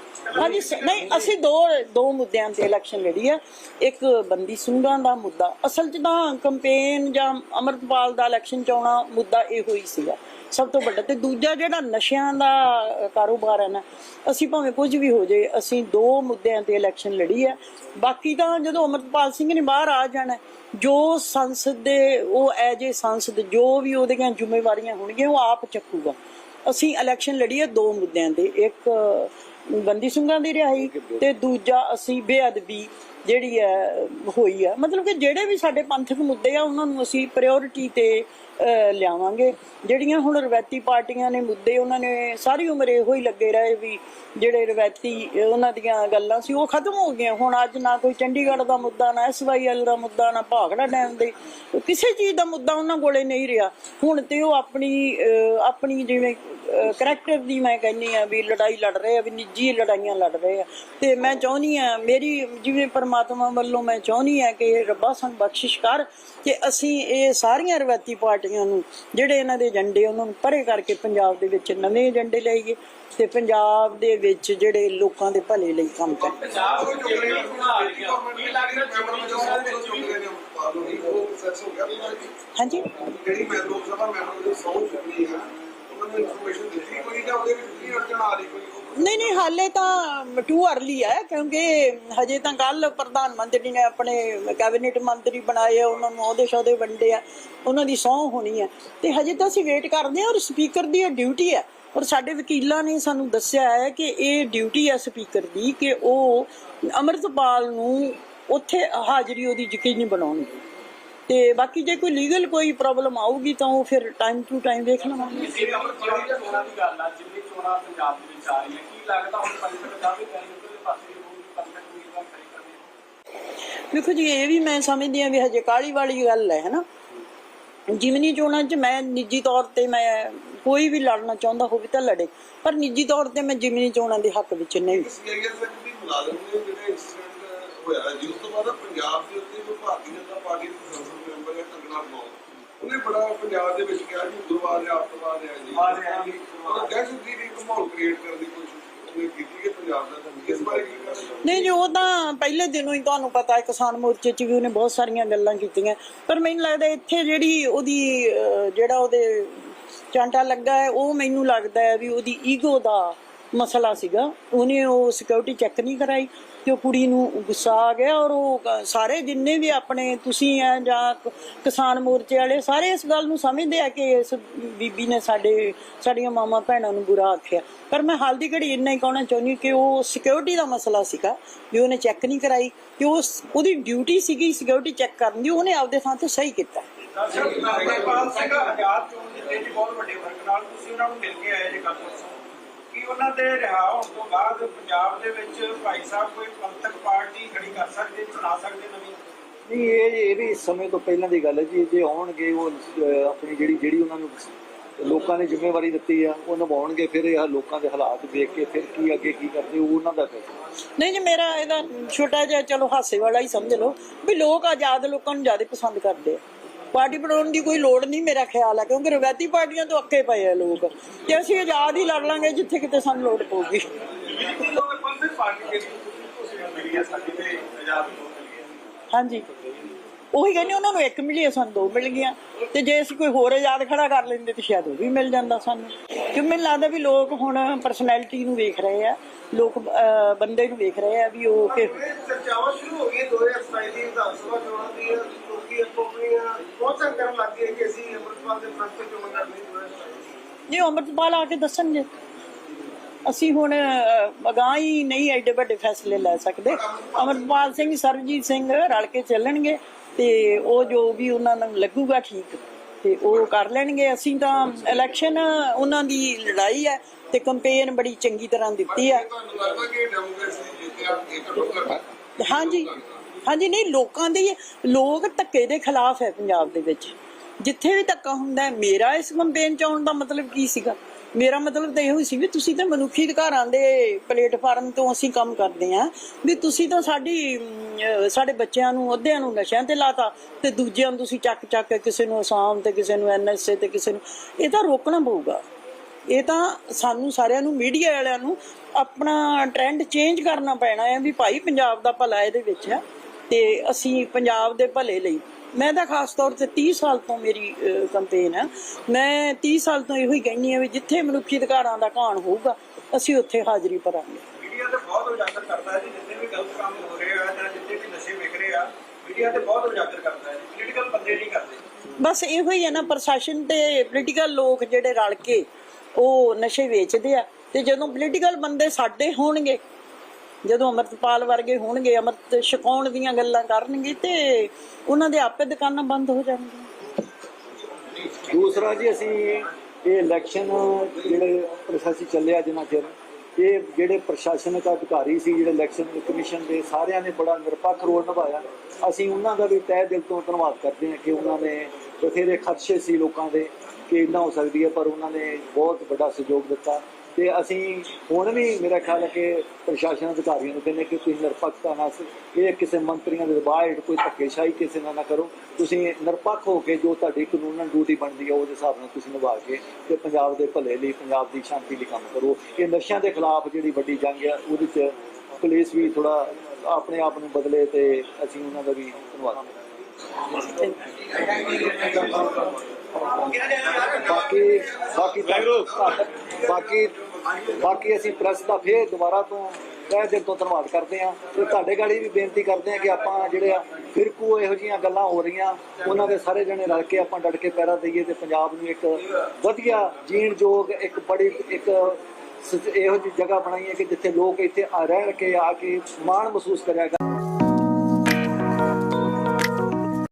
ਹਾਂਜੀ ਸ- ਨਹੀਂ ਅਸੀਂ ਦੋ ਦੋ ਮੁੱਦਿਆਂ ਤੇ ਇਲੈਕਸ਼ਨ ਲੜੀ ਆ। ਇੱਕ ਬੰਦੀ ਸਿੰਘਾਂ ਦਾ ਮੁੱਦਾ। ਅਸਲ 'ਚ ਤਾਂ ਕੰਪੇਨ ਜਾਂ ਅਮਰਪਾਲ ਦਾ ਇਲੈਕਸ਼ਨ 'ਚ ਆਉਣਾ ਮੁੱਦਾ ਇਹੋ ਹੀ ਸੀਗਾ। ਸਭ ਤੋਂ ਵੱਡਾ ਤੇ ਦੂਜਾ ਜਿਹੜਾ ਨਸ਼ਿਆਂ ਦਾ ਅ, ਕਾਰੋਬਾਰ ਹੈ ਨਾ ਅਸੀਂ ਭਾਵੇਂ ਕੁਝ ਵੀ ਹੋ ਜਾਏ ਅਸੀਂ ਦੋ ਮੁੱਦਿਆਂ ਤੇ ਇਲੈਕਸ਼ਨ ਲੜੀ ਆ। ਬਾਕੀ ਤਾਂ ਜਦੋਂ ਅਮਰਪਾਲ ਸਿੰਘ ਨੇ ਬਾਹਰ ਆ ਜਾਣਾ ਜੋ ਸੰਸਦ ਦੇ ਉਹ ਐਜ ਏ ਸੰਸਦ ਜੋ ਵੀ ਉਹਦੀਆਂ ਜ਼ਿੰਮੇਵਾਰੀਆਂ ਹੋਣਗੀਆਂ ਉਹ ਆਪ ਚੱਕੂਗਾ। ਅਸੀਂ ਇਲੈਕਸ਼ਨ ਲੜੀ ਹੈ ਦੋ ਮੁੱਦਿਆਂ ਤੇ। ਇੱਕ ਬੰਦੀ ਸਿੰਘਾਂ ਦੀ ਰਿਹਾਈ ਤੇ ਦੂਜਾ ਅਸੀਂ ਬੇਅਦਬੀ ਜਿਹੜੀ ਹੈ, ਹੋਈ ਹੈ। ਮਤਲਬ ਕਿ ਜਿਹੜੇ ਵੀ ਸਾਡੇ ਪੰਥਕ ਮੁੱਦੇ ਆ, ਉਹਨਾਂ ਨੂੰ ਅਸੀਂ ਪ੍ਰਾਇੋਰਟੀ ਤੇ ਲਿਆਵਾਂਗੇ। ਜਿਹੜੀਆਂ ਹੁਣ ਰਵਾਇਤੀ ਪਾਰਟੀਆਂ ਨੇ ਮੁੱਦੇ, ਉਹਨਾਂ ਨੇ ਸਾਰੀ ਉਮਰ ਇਹੋ ਹੀ ਲੱਗੇ ਰਹੇ ਵੀ ਜਿਹੜੇ ਰਵਾਇਤੀ, ਉਹਨਾਂ ਦੀਆਂ ਗੱਲਾਂ ਸੀ, ਉਹ ਖਤਮ ਹੋ ਗਈਆਂ। ਹੁਣ ਅੱਜ ਨਾ ਕੋਈ ਚੰਡੀਗੜ੍ਹ ਦਾ ਮੁੱਦਾ, ਨਾ ਐਸਵਾਈਐਲ ਦਾ ਮੁੱਦਾ, ਨਾ ਭਾਗੜਾ ਡੈਮ ਦੇ, ਕਿਸੇ ਚੀਜ਼ ਦਾ ਮੁੱਦਾ ਉਹਨਾਂ ਕੋਲੇ ਨਹੀਂ ਰਿਹਾ। ਹੁਣ ਤੇ ਉਹ ਆਪਣੀ ਆਪਣੀ ਜਿਵੇਂ ਕਰੈਕਟਰ ਦੀ ਮੈਂ ਕਹਿੰਨੀ ਆ ਵੀ ਲੜਾਈ ਲੜ ਰਹੇ ਆ ਵੀ ਨਿੱਜੀ ਲੜਾਈਆਂ ਲੜ ਰਹੇ ਆ। ਤੇ ਮੈਂ ਚਾਹੁੰਦੀ ਆ ਮੇਰੀ ਜਿਵੇਂ ਪਰਮਾਤਮਾ ਵੱਲੋਂ ਮੈਂ ਚਾਹੁੰਦੀ ਆ ਕਿ ਰੱਬਾ ਸਾਨੂੰ ਬਖਸ਼ਿਸ਼ ਕਰ ਕਿ ਅਸੀਂ ਇਹ ਸਾਰੀਆਂ ਰਵਾਇਤੀ ਪਾਰਟੀਆਂ ਨੂੰ ਜਿਹੜੇ ਇਹਨਾਂ ਦੇ ਏਜੰਡੇ ਉਹਨਾਂ ਨੂੰ ਪਰੇ ਕਰਕੇ ਪੰਜਾਬ ਦੇ ਵਿੱਚ ਨਵੇਂ ਏਜੰਡੇ ਲਿਆਈਏ ਤੇ ਪੰਜਾਬ ਦੇ ਵਿੱਚ ਜਿਹੜੇ ਲੋਕਾਂ ਦੇ ਭਲੇ ਲਈ ਕੰਮ ਕਰੀਏ ਪੰਜਾਬ ਨੂੰ ਕਿਹੜੀ ਬਣਾ ਰਹੀ ਆ ਕੀ ਲੱਗਦਾ ਚੋਣਾਂ ਚੋਣਾਂ ਦੇ ਵਿੱਚ ਵੀ ਉਹ ਪ੍ਰੋਸੈਸ ਹੋ ਗਿਆ। ਹਾਂਜੀ। ਜਿਹੜੀ ਮੈਂ ਲੋਕ ਸਭਾ ਮੈਂਬਰ ਦੀ ਸੌਂ ਚੁੱਕੀ ਆ ਉਹਨਾਂ ਇਨਫੋਰਮੇਸ਼ਨ ਦਿੱਤੀ ਕੋਈ ਜਾਂ ਉਹਦੇ ਵਿੱਚ ਕੀ ਅੜਚਣ ਆ ਰਹੀ ਕੋਈ ਨਹੀਂ ਨਹੀਂ, ਹਾਲੇ ਤਾਂ ਟੂ ਅਰਲੀ ਹੈ, ਕਿਉਂਕਿ ਹਜੇ ਤਾਂ ਕੱਲ ਪ੍ਰਧਾਨ ਮੰਤਰੀ ਨੇ ਆਪਣੇ ਕੈਬਨਿਟ ਮੰਤਰੀ ਬਣਾਏ ਉਹਨਾਂ ਨੂੰ ਅਹੁਦੇ ਸ਼ਹੁਦੇ ਵੰਡੇ ਆ, ਉਹਨਾਂ ਦੀ ਸਹੁੰ ਹੋਣੀ ਹੈ ਤੇ ਹਜੇ ਤਾਂ ਅਸੀਂ ਵੇਟ ਕਰਦੇ ਹਾਂ ਔਰ ਸਪੀਕਰ ਦੀ ਇਹ ਡਿਊਟੀ ਹੈ। ਔਰ ਸਾਡੇ ਵਕੀਲਾਂ ਨੇ ਸਾਨੂੰ ਦੱਸਿਆ ਹੈ ਕਿ ਇਹ ਡਿਊਟੀ ਹੈ ਸਪੀਕਰ ਦੀ ਕਿ ਉਹ ਅੰਮ੍ਰਿਤਪਾਲ ਨੂੰ ਉੱਥੇ ਹਾਜ਼ਰੀ ਉਹਦੀ ਯਕੀਨੀ ਬਣਾਉਣਗੇ ਤੇ ਬਾਕੀ ਜੇ ਕੋਈ ਲੀਗਲ ਕੋਈ ਪ੍ਰੋਬਲਮ ਆਊਗੀ ਤਾਂ ਉਹ ਫਿਰ ਟਾਈਮ ਟੂ ਟਾਈਮ ਵੇਖ ਲਵਾਂਗੇ। ਜਿਵੇਂ ਅਮਰਪਾਲ ਦੀ ਚੋਣਾਂ ਦੀ ਗੱਲ ਆ ਜਿੰਨੀ ਚੋਣਾਂ ਪੰਜਾਬ ਦੇ ਵਿੱਚ ਆ ਰਹੀਆਂ ਕੀ ਲੱਗਦਾ ਹੁਣ ਪੰਥਕ ਜਾਵੇ ਤਾਂ ਉਧਰਲੇ ਪਾਸੇ ਹੋਊਗੀ ਪੰਥਕ ਉਮੀਦਵਾਰ ਖੜੇ ਕਰਨੇ ਦੇਖੋ ਜੀ ਇਹ ਵੀ ਮੈਂ ਸਮਝਦੀ ਹਾਂ ਵੀ ਹਜੇ ਕਾਲੀ ਵਾਲੀ ਗੱਲ ਹੈ ਹਨਾ? ਜਿਮਨੀ ਚੋਣਾਂ 'ਚ ਮੈਂ ਨਿੱਜੀ ਤੌਰ ਤੇ ਮੈਂ ਕੋਈ ਵੀ ਲੜਨਾ ਚਾਹੁੰਦਾ ਹੋਵੇ ਤਾਂ ਲੜੇ ਪਰ ਨਿੱਜੀ ਤੌਰ ਤੇ ਮੈਂ ਜਿਮਨੀ ਚੋਣਾਂ ਦੇ ਹੱਕ ਵਿੱਚ ਨਹੀਂ। ਸੀਆਈਐਸ ਦੀ ਮੁਲਾਜ਼ਮ ਨੇ ਜਿਹੜੇ ਇੰਸੀਡੈਂਟ ਹੋਇਆ ਜੀ ਉਸ ਤੋਂ ਬਾਅਦ ਪੰਜਾਬ ਦੇ ਉੱਤੇ ਜੋ ਭਾਰਤੀ ਜਨਤਾ ਪਾਰਟੀ ਦੇ ਸੰਸਦ ਮੈਂਬਰ ਹੈ ਕੰਗਨਾ ਰਣੌਤ ਉਹਨੇ ਬੜਾ ਪੰਜਾਬ ਦੇ ਵਿੱਚ ਕਿਹਾ ਕਿ ਉਗਰਵਾਦ ਹੈ ਅੱਤਵਾਦ ਹੈ ਜੀ। ਅੱਤਵਾਦ ਹੈ ਜੀ। ਦਹਿਸ਼ਤਗਰਦੀ ਦੀ ਇੱਕ ਮਾਹੌਲ ਕ੍ਰੀਏਟ ਕਰਨ ਦੀ ਕੋਸ਼ਿਸ਼ ਉਹਨੇ ਕੀਤੀ ਕਿ ਪੰਜਾਬ ਦਾ ਤਾਂ ਇਸ ਬਾਰੇ ਕੀ ਕਹਿਣਾ ਚਾਹੁੰਦੇ। ਨਹੀਂ ਜੀ ਉਹ ਤਾਂ ਪਹਿਲੇ ਦਿਨੋਂ ਹੀ ਤੁਹਾਨੂੰ ਪਤਾ ਹੈ ਕਿਸਾਨ ਮੋਰਚੇ 'ਚ ਵੀ ਉਹਨੇ ਬਹੁਤ ਸਾਰੀਆਂ ਗੱਲਾਂ ਕੀਤੀਆਂ। ਪਰ ਮੈਨੂੰ ਲੱਗਦਾ ਇੱਥੇ ਜਿਹੜੀ ਉਹਦੀ ਜਿਹੜਾ ਉਹਦੇ ਚਾਂਟਾ ਲੱਗਾ ਹੈ ਉਹ ਮੈਨੂੰ ਲੱਗਦਾ ਹੈ ਵੀ ਉਹਦੀ ਈਗੋ ਦਾ ਮਸਲਾ ਸੀਗਾ। ਉਹਨੇ ਉਹ ਸਿਕਿਉਰਿਟੀ ਚੈੱਕ ਨਹੀਂ ਕਰਾਈ। ਤੇ ਉਹ ਕੁੜੀ ਨੂੰ ਗੁੱਸਾ ਆ ਗਿਆ ਔਰ ਉਹ ਸਾਰੇ ਜਿੰਨੇ ਵੀ ਆਪਣੇ ਤੁਸੀਂ ਆ ਜਾਂ ਕਿਸਾਨ ਮੋਰਚੇ ਵਾਲੇ ਸਾਰੇ ਇਸ ਗੱਲ ਨੂੰ ਸਮਝਦੇ ਆ ਕਿ ਇਸ ਬੀਬੀ ਨੇ ਸਾਡੇ, ਸਾਡੀਆਂ ਮਾਮਾ ਭੈਣਾਂ ਨੂੰ ਬੁਰਾ ਆਖਿਆ। ਪਰ ਮੈਂ ਹਾਲ ਦੀ ਘੜੀ ਇੰਨਾ ਹੀ ਕਹਿਣਾ ਚਾਹੁੰਦੀ ਕਿ ਉਹ ਸਿਕਿਉਰਿਟੀ ਦਾ ਮਸਲਾ ਸੀਗਾ, ਵੀ ਉਹਨੇ ਚੈੱਕ ਨਹੀਂ ਕਰਾਈ, ਕਿ ਉਹ ਉਹਦੀ ਡਿਊਟੀ ਸੀਗੀ ਸਿਕਿਉਰਿਟੀ ਚੈੱਕ ਕਰਨ ਦੀ, ਉਹਨੇ ਆਪਦੇ ਥਾਂ ਤੇ ਸਹੀ ਕੀਤਾ। ਸਿੰਘ ਆਜ਼ਾਦ ਚੋਣ ਜਿੱਤੇ ਜੀ ਬਹੁਤ ਵੱਡੇ ਫ਼ਰਕ ਨਾਲ ਤੁਸੀਂ ਉਹਨਾਂ ਨੂੰ ਮਿਲ ਕੇ ਆਏ ਜੇ ਕੱਲ ਉਹਨਾਂ ਦੇ ਰਿਹਾ ਹੋਣ ਤੋਂ ਬਾਅਦ ਪੰਜਾਬ ਦੇ ਵਿੱਚ ਭਾਈ ਸਾਹਿਬ ਕੋਈ ਪੰਥਕ ਪਾਰਟੀ ਖੜੀ ਕਰ ਸਕਦੇ ਚੁਣਾ ਸਕਦੇ ਨਵੀਂ? ਨਹੀਂ ਇਹ ਇਹ ਵੀ ਸਮੇਂ ਤੋਂ ਪਹਿਲਾਂ ਦੀ ਗੱਲ ਹੈ ਜੀ। ਜੇ ਆਉਣਗੇ ਉਹ ਆਪਣੀ ਜਿਹੜੀ ਜਿਹੜੀ ਉਹਨਾਂ ਨੂੰ ਲੋਕਾਂ ਨੇ ਜ਼ਿੰਮੇਵਾਰੀ ਦਿੱਤੀ ਆ ਉਹ ਨਿਭਾਉਣਗੇ ਫਿਰ ਇਹ ਲੋਕਾਂ ਦੇ ਹਾਲਾਤ ਦੇਖ ਕੇ ਫਿਰ ਕੀ ਅੱਗੇ ਕੀ ਕਰਦੇ ਉਹ ਉਹਨਾਂ ਦਾ ਫੈਸਲਾ ਨਹੀਂ ਜੀ ਮੇਰਾ ਇਹਦਾ ਛੋਟਾ ਜਿਹਾ ਚਲੋ ਹਾਸੇ ਵਾਲਾ ਹੀ ਸਮਝ ਲਓ ਵੀ ਲੋਕ ਆਜ਼ਾਦ ਲੋਕਾਂ ਨੂੰ ਜ਼ਿਆਦਾ ਪਸੰਦ ਕਰਦੇ ਆ। ਪਾਰਟੀ ਬਣਾਉਣ ਦੀ ਕੋਈ ਲੋੜ ਨਹੀਂ ਮੇਰਾ ਖਿਆਲ ਹੈ ਕਿਉਂਕਿ ਰਵਾਇਤੀ ਪਾਰਟੀਆਂ ਤੋਂ ਅੱਕੇ ਪਏ ਆ ਲੋਕ। ਤੇ ਅਸੀਂ ਆਜ਼ਾਦ ਹੀ ਲੜ ਲਾਂਗੇ ਜਿੱਥੇ ਕਿਤੇ ਸਾਨੂੰ ਲੋੜ ਪਊਗੀ। ਹਾਂਜੀ। ਉਹੀ ਕਹਿੰਦੇ ਉਹਨਾਂ ਨੂੰ ਇੱਕ ਮਿਲੀ ਸਾਨੂੰ ਦੋ ਮਿਲ ਗਈਆਂ। ਤੇ ਜੇ ਅਸੀਂ ਕੋਈ ਹੋਰ ਆਜ਼ਾਦ ਖੜਾ ਕਰ ਲੈਂਦੇ ਤੇ ਸ਼ਾਇਦ ਉਹ ਵੀ ਮਿਲ ਜਾਂਦਾ ਸਾਨੂੰ। ਕਿਉਂ ਮੈਨੂੰ ਲੱਗਦਾ ਵੀ ਲੋਕ ਹੁਣ ਪਰਸਨੈਲਿਟੀ ਨੂੰ ਵੇਖ ਰਹੇ ਆ ਲੋਕ ਬੰਦੇ ਨੂੰ ਵੇਖ ਰਹੇ ਆ ਵੀ ਉਹ ਕਿ ਚਰਚਾਵਾਂ ਸ਼ੁਰੂ ਹੋ ਗਈਆਂ 2027 ਦੀ ਵਿਧਾਨ ਸਭਾ ਚੋਣਾਂ ਦੀ ਲੋਕੀ ਆਪੋ ਆਪਣੀਆਂ ਬਹੁਤ ਕਰਨ ਲੱਗ ਗਏ ਕਿ ਅਸੀਂ ਅੰਮ੍ਰਿਤਪਾਲ ਦੇ ਫਰੰਟ ਤੇ ਚੋਣ ਕਰਨੀ 2027 ਜੇ ਅੰਮ੍ਰਿਤਪਾਲ ਆ ਕੇ ਦੱਸਣਗੇ ਅਸੀਂ ਹੁਣ ਅਗਾਂਹ ਹੀ ਨਹੀਂ ਐਡੇ ਵੱਡੇ ਫੈਸਲੇ ਲੈ ਸਕਦੇ। ਅਮਰਪਾਲ ਸਿੰਘ ਸਰਬਜੀਤ ਸਿੰਘ ਰਲ ਕੇ ਚੱਲਣਗੇ। ਤੇ ਉਹ ਜੋ ਵੀ ਉਹਨਾਂ ਨੂੰ ਲੱਗੂਗਾ ਠੀਕ, ਤੇ ਉਹ ਕਰ ਲੈਣਗੇ। ਅਸੀਂ ਤਾਂ ਇਲੈਕਸ਼ਨ ਉਹਨਾਂ ਦੀ ਲੜਾਈ ਹੈ ਤੇ ਕੰਪੇਨ ਬੜੀ ਚੰਗੀ ਤਰ੍ਹਾਂ ਦਿੱਤੀ ਹੈ। ਹਾਂਜੀ ਹਾਂਜੀ, ਨਹੀਂ, ਲੋਕਾਂ ਦੇ, ਲੋਕ ਧੱਕੇ ਦੇ ਖਿਲਾਫ ਹੈ ਪੰਜਾਬ ਦੇ ਵਿੱਚ। ਜਿੱਥੇ ਵੀ ਧੱਕਾ ਹੁੰਦਾ ਹੈ, ਮੇਰਾ ਇਸ ਕੰਪੇਨ ਚ ਆਉਣ ਦਾ ਮਤਲਬ ਕੀ ਸੀਗਾ? ਮੇਰਾ ਮਤਲਬ ਤਾਂ ਇਹੋ ਹੀ ਸੀ ਵੀ ਤੁਸੀਂ ਤਾਂ ਮਨੁੱਖੀ ਅਧਿਕਾਰਾਂ ਦੇ ਪਲੇਟਫਾਰਮ ਤੋਂ ਅਸੀਂ ਕੰਮ ਕਰਦੇ ਆਂ ਵੀ ਤੁਸੀਂ ਤਾਂ ਸਾਡੀ ਸਾਡੇ ਬੱਚਿਆਂ ਨੂੰ ਅਧਿਆਂ ਨੂੰ ਨਸ਼ਿਆਂ ਤੇ ਲਾਤਾ ਤੇ ਦੂਜਿਆਂ ਨੂੰ ਤੁਸੀਂ ਚੱਕ ਚੱਕ ਕੇ ਕਿਸੇ ਨੂੰ ਅਸਾਮ ਤੇ, ਕਿਸੇ ਨੂੰ ਐਨਐਸਏ ਤੇ, ਕਿਸੇ ਨੂੰ, ਇਹ ਤਾਂ ਰੋਕਣਾ ਪਊਗਾ। ਇਹ ਤਾਂ ਸਾਨੂੰ ਸਾਰਿਆਂ ਨੂੰ, ਮੀਡੀਆ ਵਾਲਿਆਂ ਨੂੰ ਆਪਣਾ ਟ੍ਰੈਂਡ ਚੇਂਜ ਕਰਨਾ ਪੈਣਾ ਹੈ ਵੀ ਭਾਈ ਪੰਜਾਬ ਦਾ ਭਲਾ ਇਹਦੇ ਵਿੱਚ ਹੈ ਤੇ ਅਸੀਂ ਪੰਜਾਬ ਦੇ ਭਲੇ ਲਈ ਮੈਂ ਤਾਂ ਖਾਸ ਤੌਰ ਤੇ 30 ਸਾਲ ਤੋਂ ਮੇਰੀ ਕੰਪੇਨ ਹੈ ਮੈਂ 30 ਸਾਲ ਤੋਂ ਇਹੋ ਹੀ ਕਹਿੰਦੀ ਹਾਂ ਵੀ ਜਿੱਥੇ ਮਨੁੱਖੀ ਅਧਿਕਾਰਾਂ ਦਾ ਘਾਣ ਹੋਊਗਾ ਅਸੀਂ ਉੱਥੇ ਹਾਜ਼ਰੀ ਭਰਾਂਗੇ। ਮੀਡੀਆ ਤੇ ਬਹੁਤ ਉਜਾਗਰ ਕਰਦਾ ਹੈ ਜੀ ਜਿੱਥੇ ਵੀ ਗਲਤ ਕੰਮ ਹੋ ਰਹੇ ਆ ਜਾਂ ਜਿੱਥੇ ਵੀ ਨਸ਼ੇ ਵਿਕ ਰਹੇ ਆ ਮੀਡੀਆ ਤੇ ਬਹੁਤ ਉਜਾਗਰ ਕਰਦਾ ਹੈ ਜੀ ਪੋਲੀਟੀਕਲ ਬੰਦੇ ਨਹੀਂ ਕਰਦੇ। ਬਸ ਇਹੋ ਹੀ ਹੈ ਨਾ ਪ੍ਰਸ਼ਾਸਨ ਤੇ ਪੋਲੀਟੀਕਲ ਲੋਕ ਜਿਹੜੇ ਰਲ ਕੇ ਉਹ ਨਸ਼ੇ ਵੇਚਦੇ ਆ ਤੇ ਜਦੋਂ ਪੋਲੀਟੀਕਲ ਬੰਦੇ ਸਾਡੇ ਹੋਣਗੇ ਜਦੋਂ ਅਮਰਤਪਾਲ ਵਰਗੇ ਹੋਣਗੇ, ਅਮਰਤ ਛਕਾਉਣ ਦੀਆਂ ਗੱਲਾਂ ਕਰਨਗੇ ਤੇ ਉਹਨਾਂ ਦੇ ਆਪੇ ਦੁਕਾਨਾਂ ਬੰਦ ਹੋ ਜਾਣਗੀਆਂ। ਦੂਸਰਾ ਜੀ ਅਸੀਂ ਇਹ ਇਲੈਕਸ਼ਨ ਜਿਹੜੇ ਪ੍ਰੋਸੈਸ ਚੱਲਿਆ ਜਿੰਨਾ ਚਿਰ, ਇਹ ਜਿਹੜੇ ਪ੍ਰਸ਼ਾਸਨਿਕ ਅਧਿਕਾਰੀ ਸੀ, ਜਿਹੜੇ ਇਲੈਕਸ਼ਨ ਕਮਿਸ਼ਨ ਦੇ ਸਾਰਿਆਂ ਨੇ ਬੜਾ ਨਿਰਪੱਖ ਰੋਲ ਨਿਭਾਇਆ। ਅਸੀਂ ਉਹਨਾਂ ਦਾ ਵੀ ਤਹਿ ਦਿਲ ਤੋਂ ਧੰਨਵਾਦ ਕਰਦੇ ਹਾਂ ਕਿ ਉਹਨਾਂ ਨੇ ਬਥੇਰੇ ਖਦਸ਼ੇ ਸੀ ਲੋਕਾਂ ਦੇ ਕਿ ਇੰਨਾ ਹੋ ਸਕਦੀ ਹੈ, ਪਰ ਉਹਨਾਂ ਨੇ ਬਹੁਤ ਵੱਡਾ ਸਹਿਯੋਗ ਦਿੱਤਾ। ਤੇ ਅਸੀਂ ਹੁਣ ਵੀ ਮੇਰਾ ਖਿਆਲ ਹੈ ਕਿ ਪ੍ਰਸ਼ਾਸਨ ਅਧਿਕਾਰੀਆਂ ਨੂੰ ਕਹਿੰਦੇ ਕਿ ਤੁਸੀਂ ਨਿਰਪੱਖਤਾ ਨਾਲ ਇਹ ਕਿਸੇ ਮੰਤਰੀਆਂ ਦੇ ਦਬਾਅ ਹੇਠ ਕੋਈ ਧੱਕੇਸ਼ਾਹੀ ਕਿਸੇ ਨਾਲ ਨਾ ਕਰੋ। ਤੁਸੀਂ ਨਿਰਪੱਖ ਹੋ ਕੇ ਜੋ ਤੁਹਾਡੀ ਕਾਨੂੰਨ ਡਿਊਟੀ ਬਣਦੀ ਹੈ ਉਹਦੇ ਹਿਸਾਬ ਨਾਲ ਤੁਸੀਂ ਨਿਭਾ ਕੇ ਤੇ ਪੰਜਾਬ ਦੇ ਭਲੇ ਲਈ, ਪੰਜਾਬ ਦੀ ਸ਼ਾਂਤੀ ਲਈ ਕੰਮ ਕਰੋ। ਇਹ ਨਸ਼ਿਆਂ ਦੇ ਖਿਲਾਫ ਜਿਹੜੀ ਵੱਡੀ ਜੰਗ ਹੈ ਉਹਦੇ 'ਚ ਪੁਲਿਸ ਵੀ ਥੋੜਾ ਆਪਣੇ ਆਪ ਨੂੰ ਬਦਲੇ ਤੇ ਅਸੀਂ ਉਹਨਾਂ ਦਾ ਵੀ ਧੰਨਵਾਦ। ਬਾਕੀ ਬਾਕੀ ਬਾਕੀ ਬਾਕੀ ਅਸੀਂ ਪ੍ਰੈਸ ਦਾ ਫੇਰ ਦੁਬਾਰਾ ਤੋਂ ਤਹਿ ਦਿਲ ਤੋਂ ਧੰਨਵਾਦ ਕਰਦੇ ਹਾਂ ਤੇ ਤੁਹਾਡੇ ਗਾੜੀ ਵੀ ਬੇਨਤੀ ਕਰਦੇ ਹਾਂ ਕਿ ਆਪਾਂ ਜਿਹੜੇ ਆ ਫਿਰਕੂ ਇਹੋ ਜੀਆਂ ਗੱਲਾਂ ਹੋ ਰਹੀਆਂ ਉਹਨਾਂ ਦੇ ਸਾਰੇ ਜਣੇ ਰਲ ਕੇ ਆਪਾਂ ਡਟ ਕੇ ਪੈਰਾ ਦਈਏ ਤੇ ਪੰਜਾਬ ਨੂੰ ਇੱਕ ਵਧੀਆ ਜੀਣ ਯੋਗ ਇੱਕ ਬੜੀ ਇੱਕ ਇਹੋ ਜਿਹੀ ਜਗ੍ਹਾ ਬਣਾਈਏ ਕਿ ਜਿੱਥੇ ਲੋਕ ਇੱਥੇ ਆ ਰਹਿਣ ਕੇ ਆ ਕੇ ਮਾਣ ਮਹਿਸੂਸ ਕਰਿਆ ਕਰ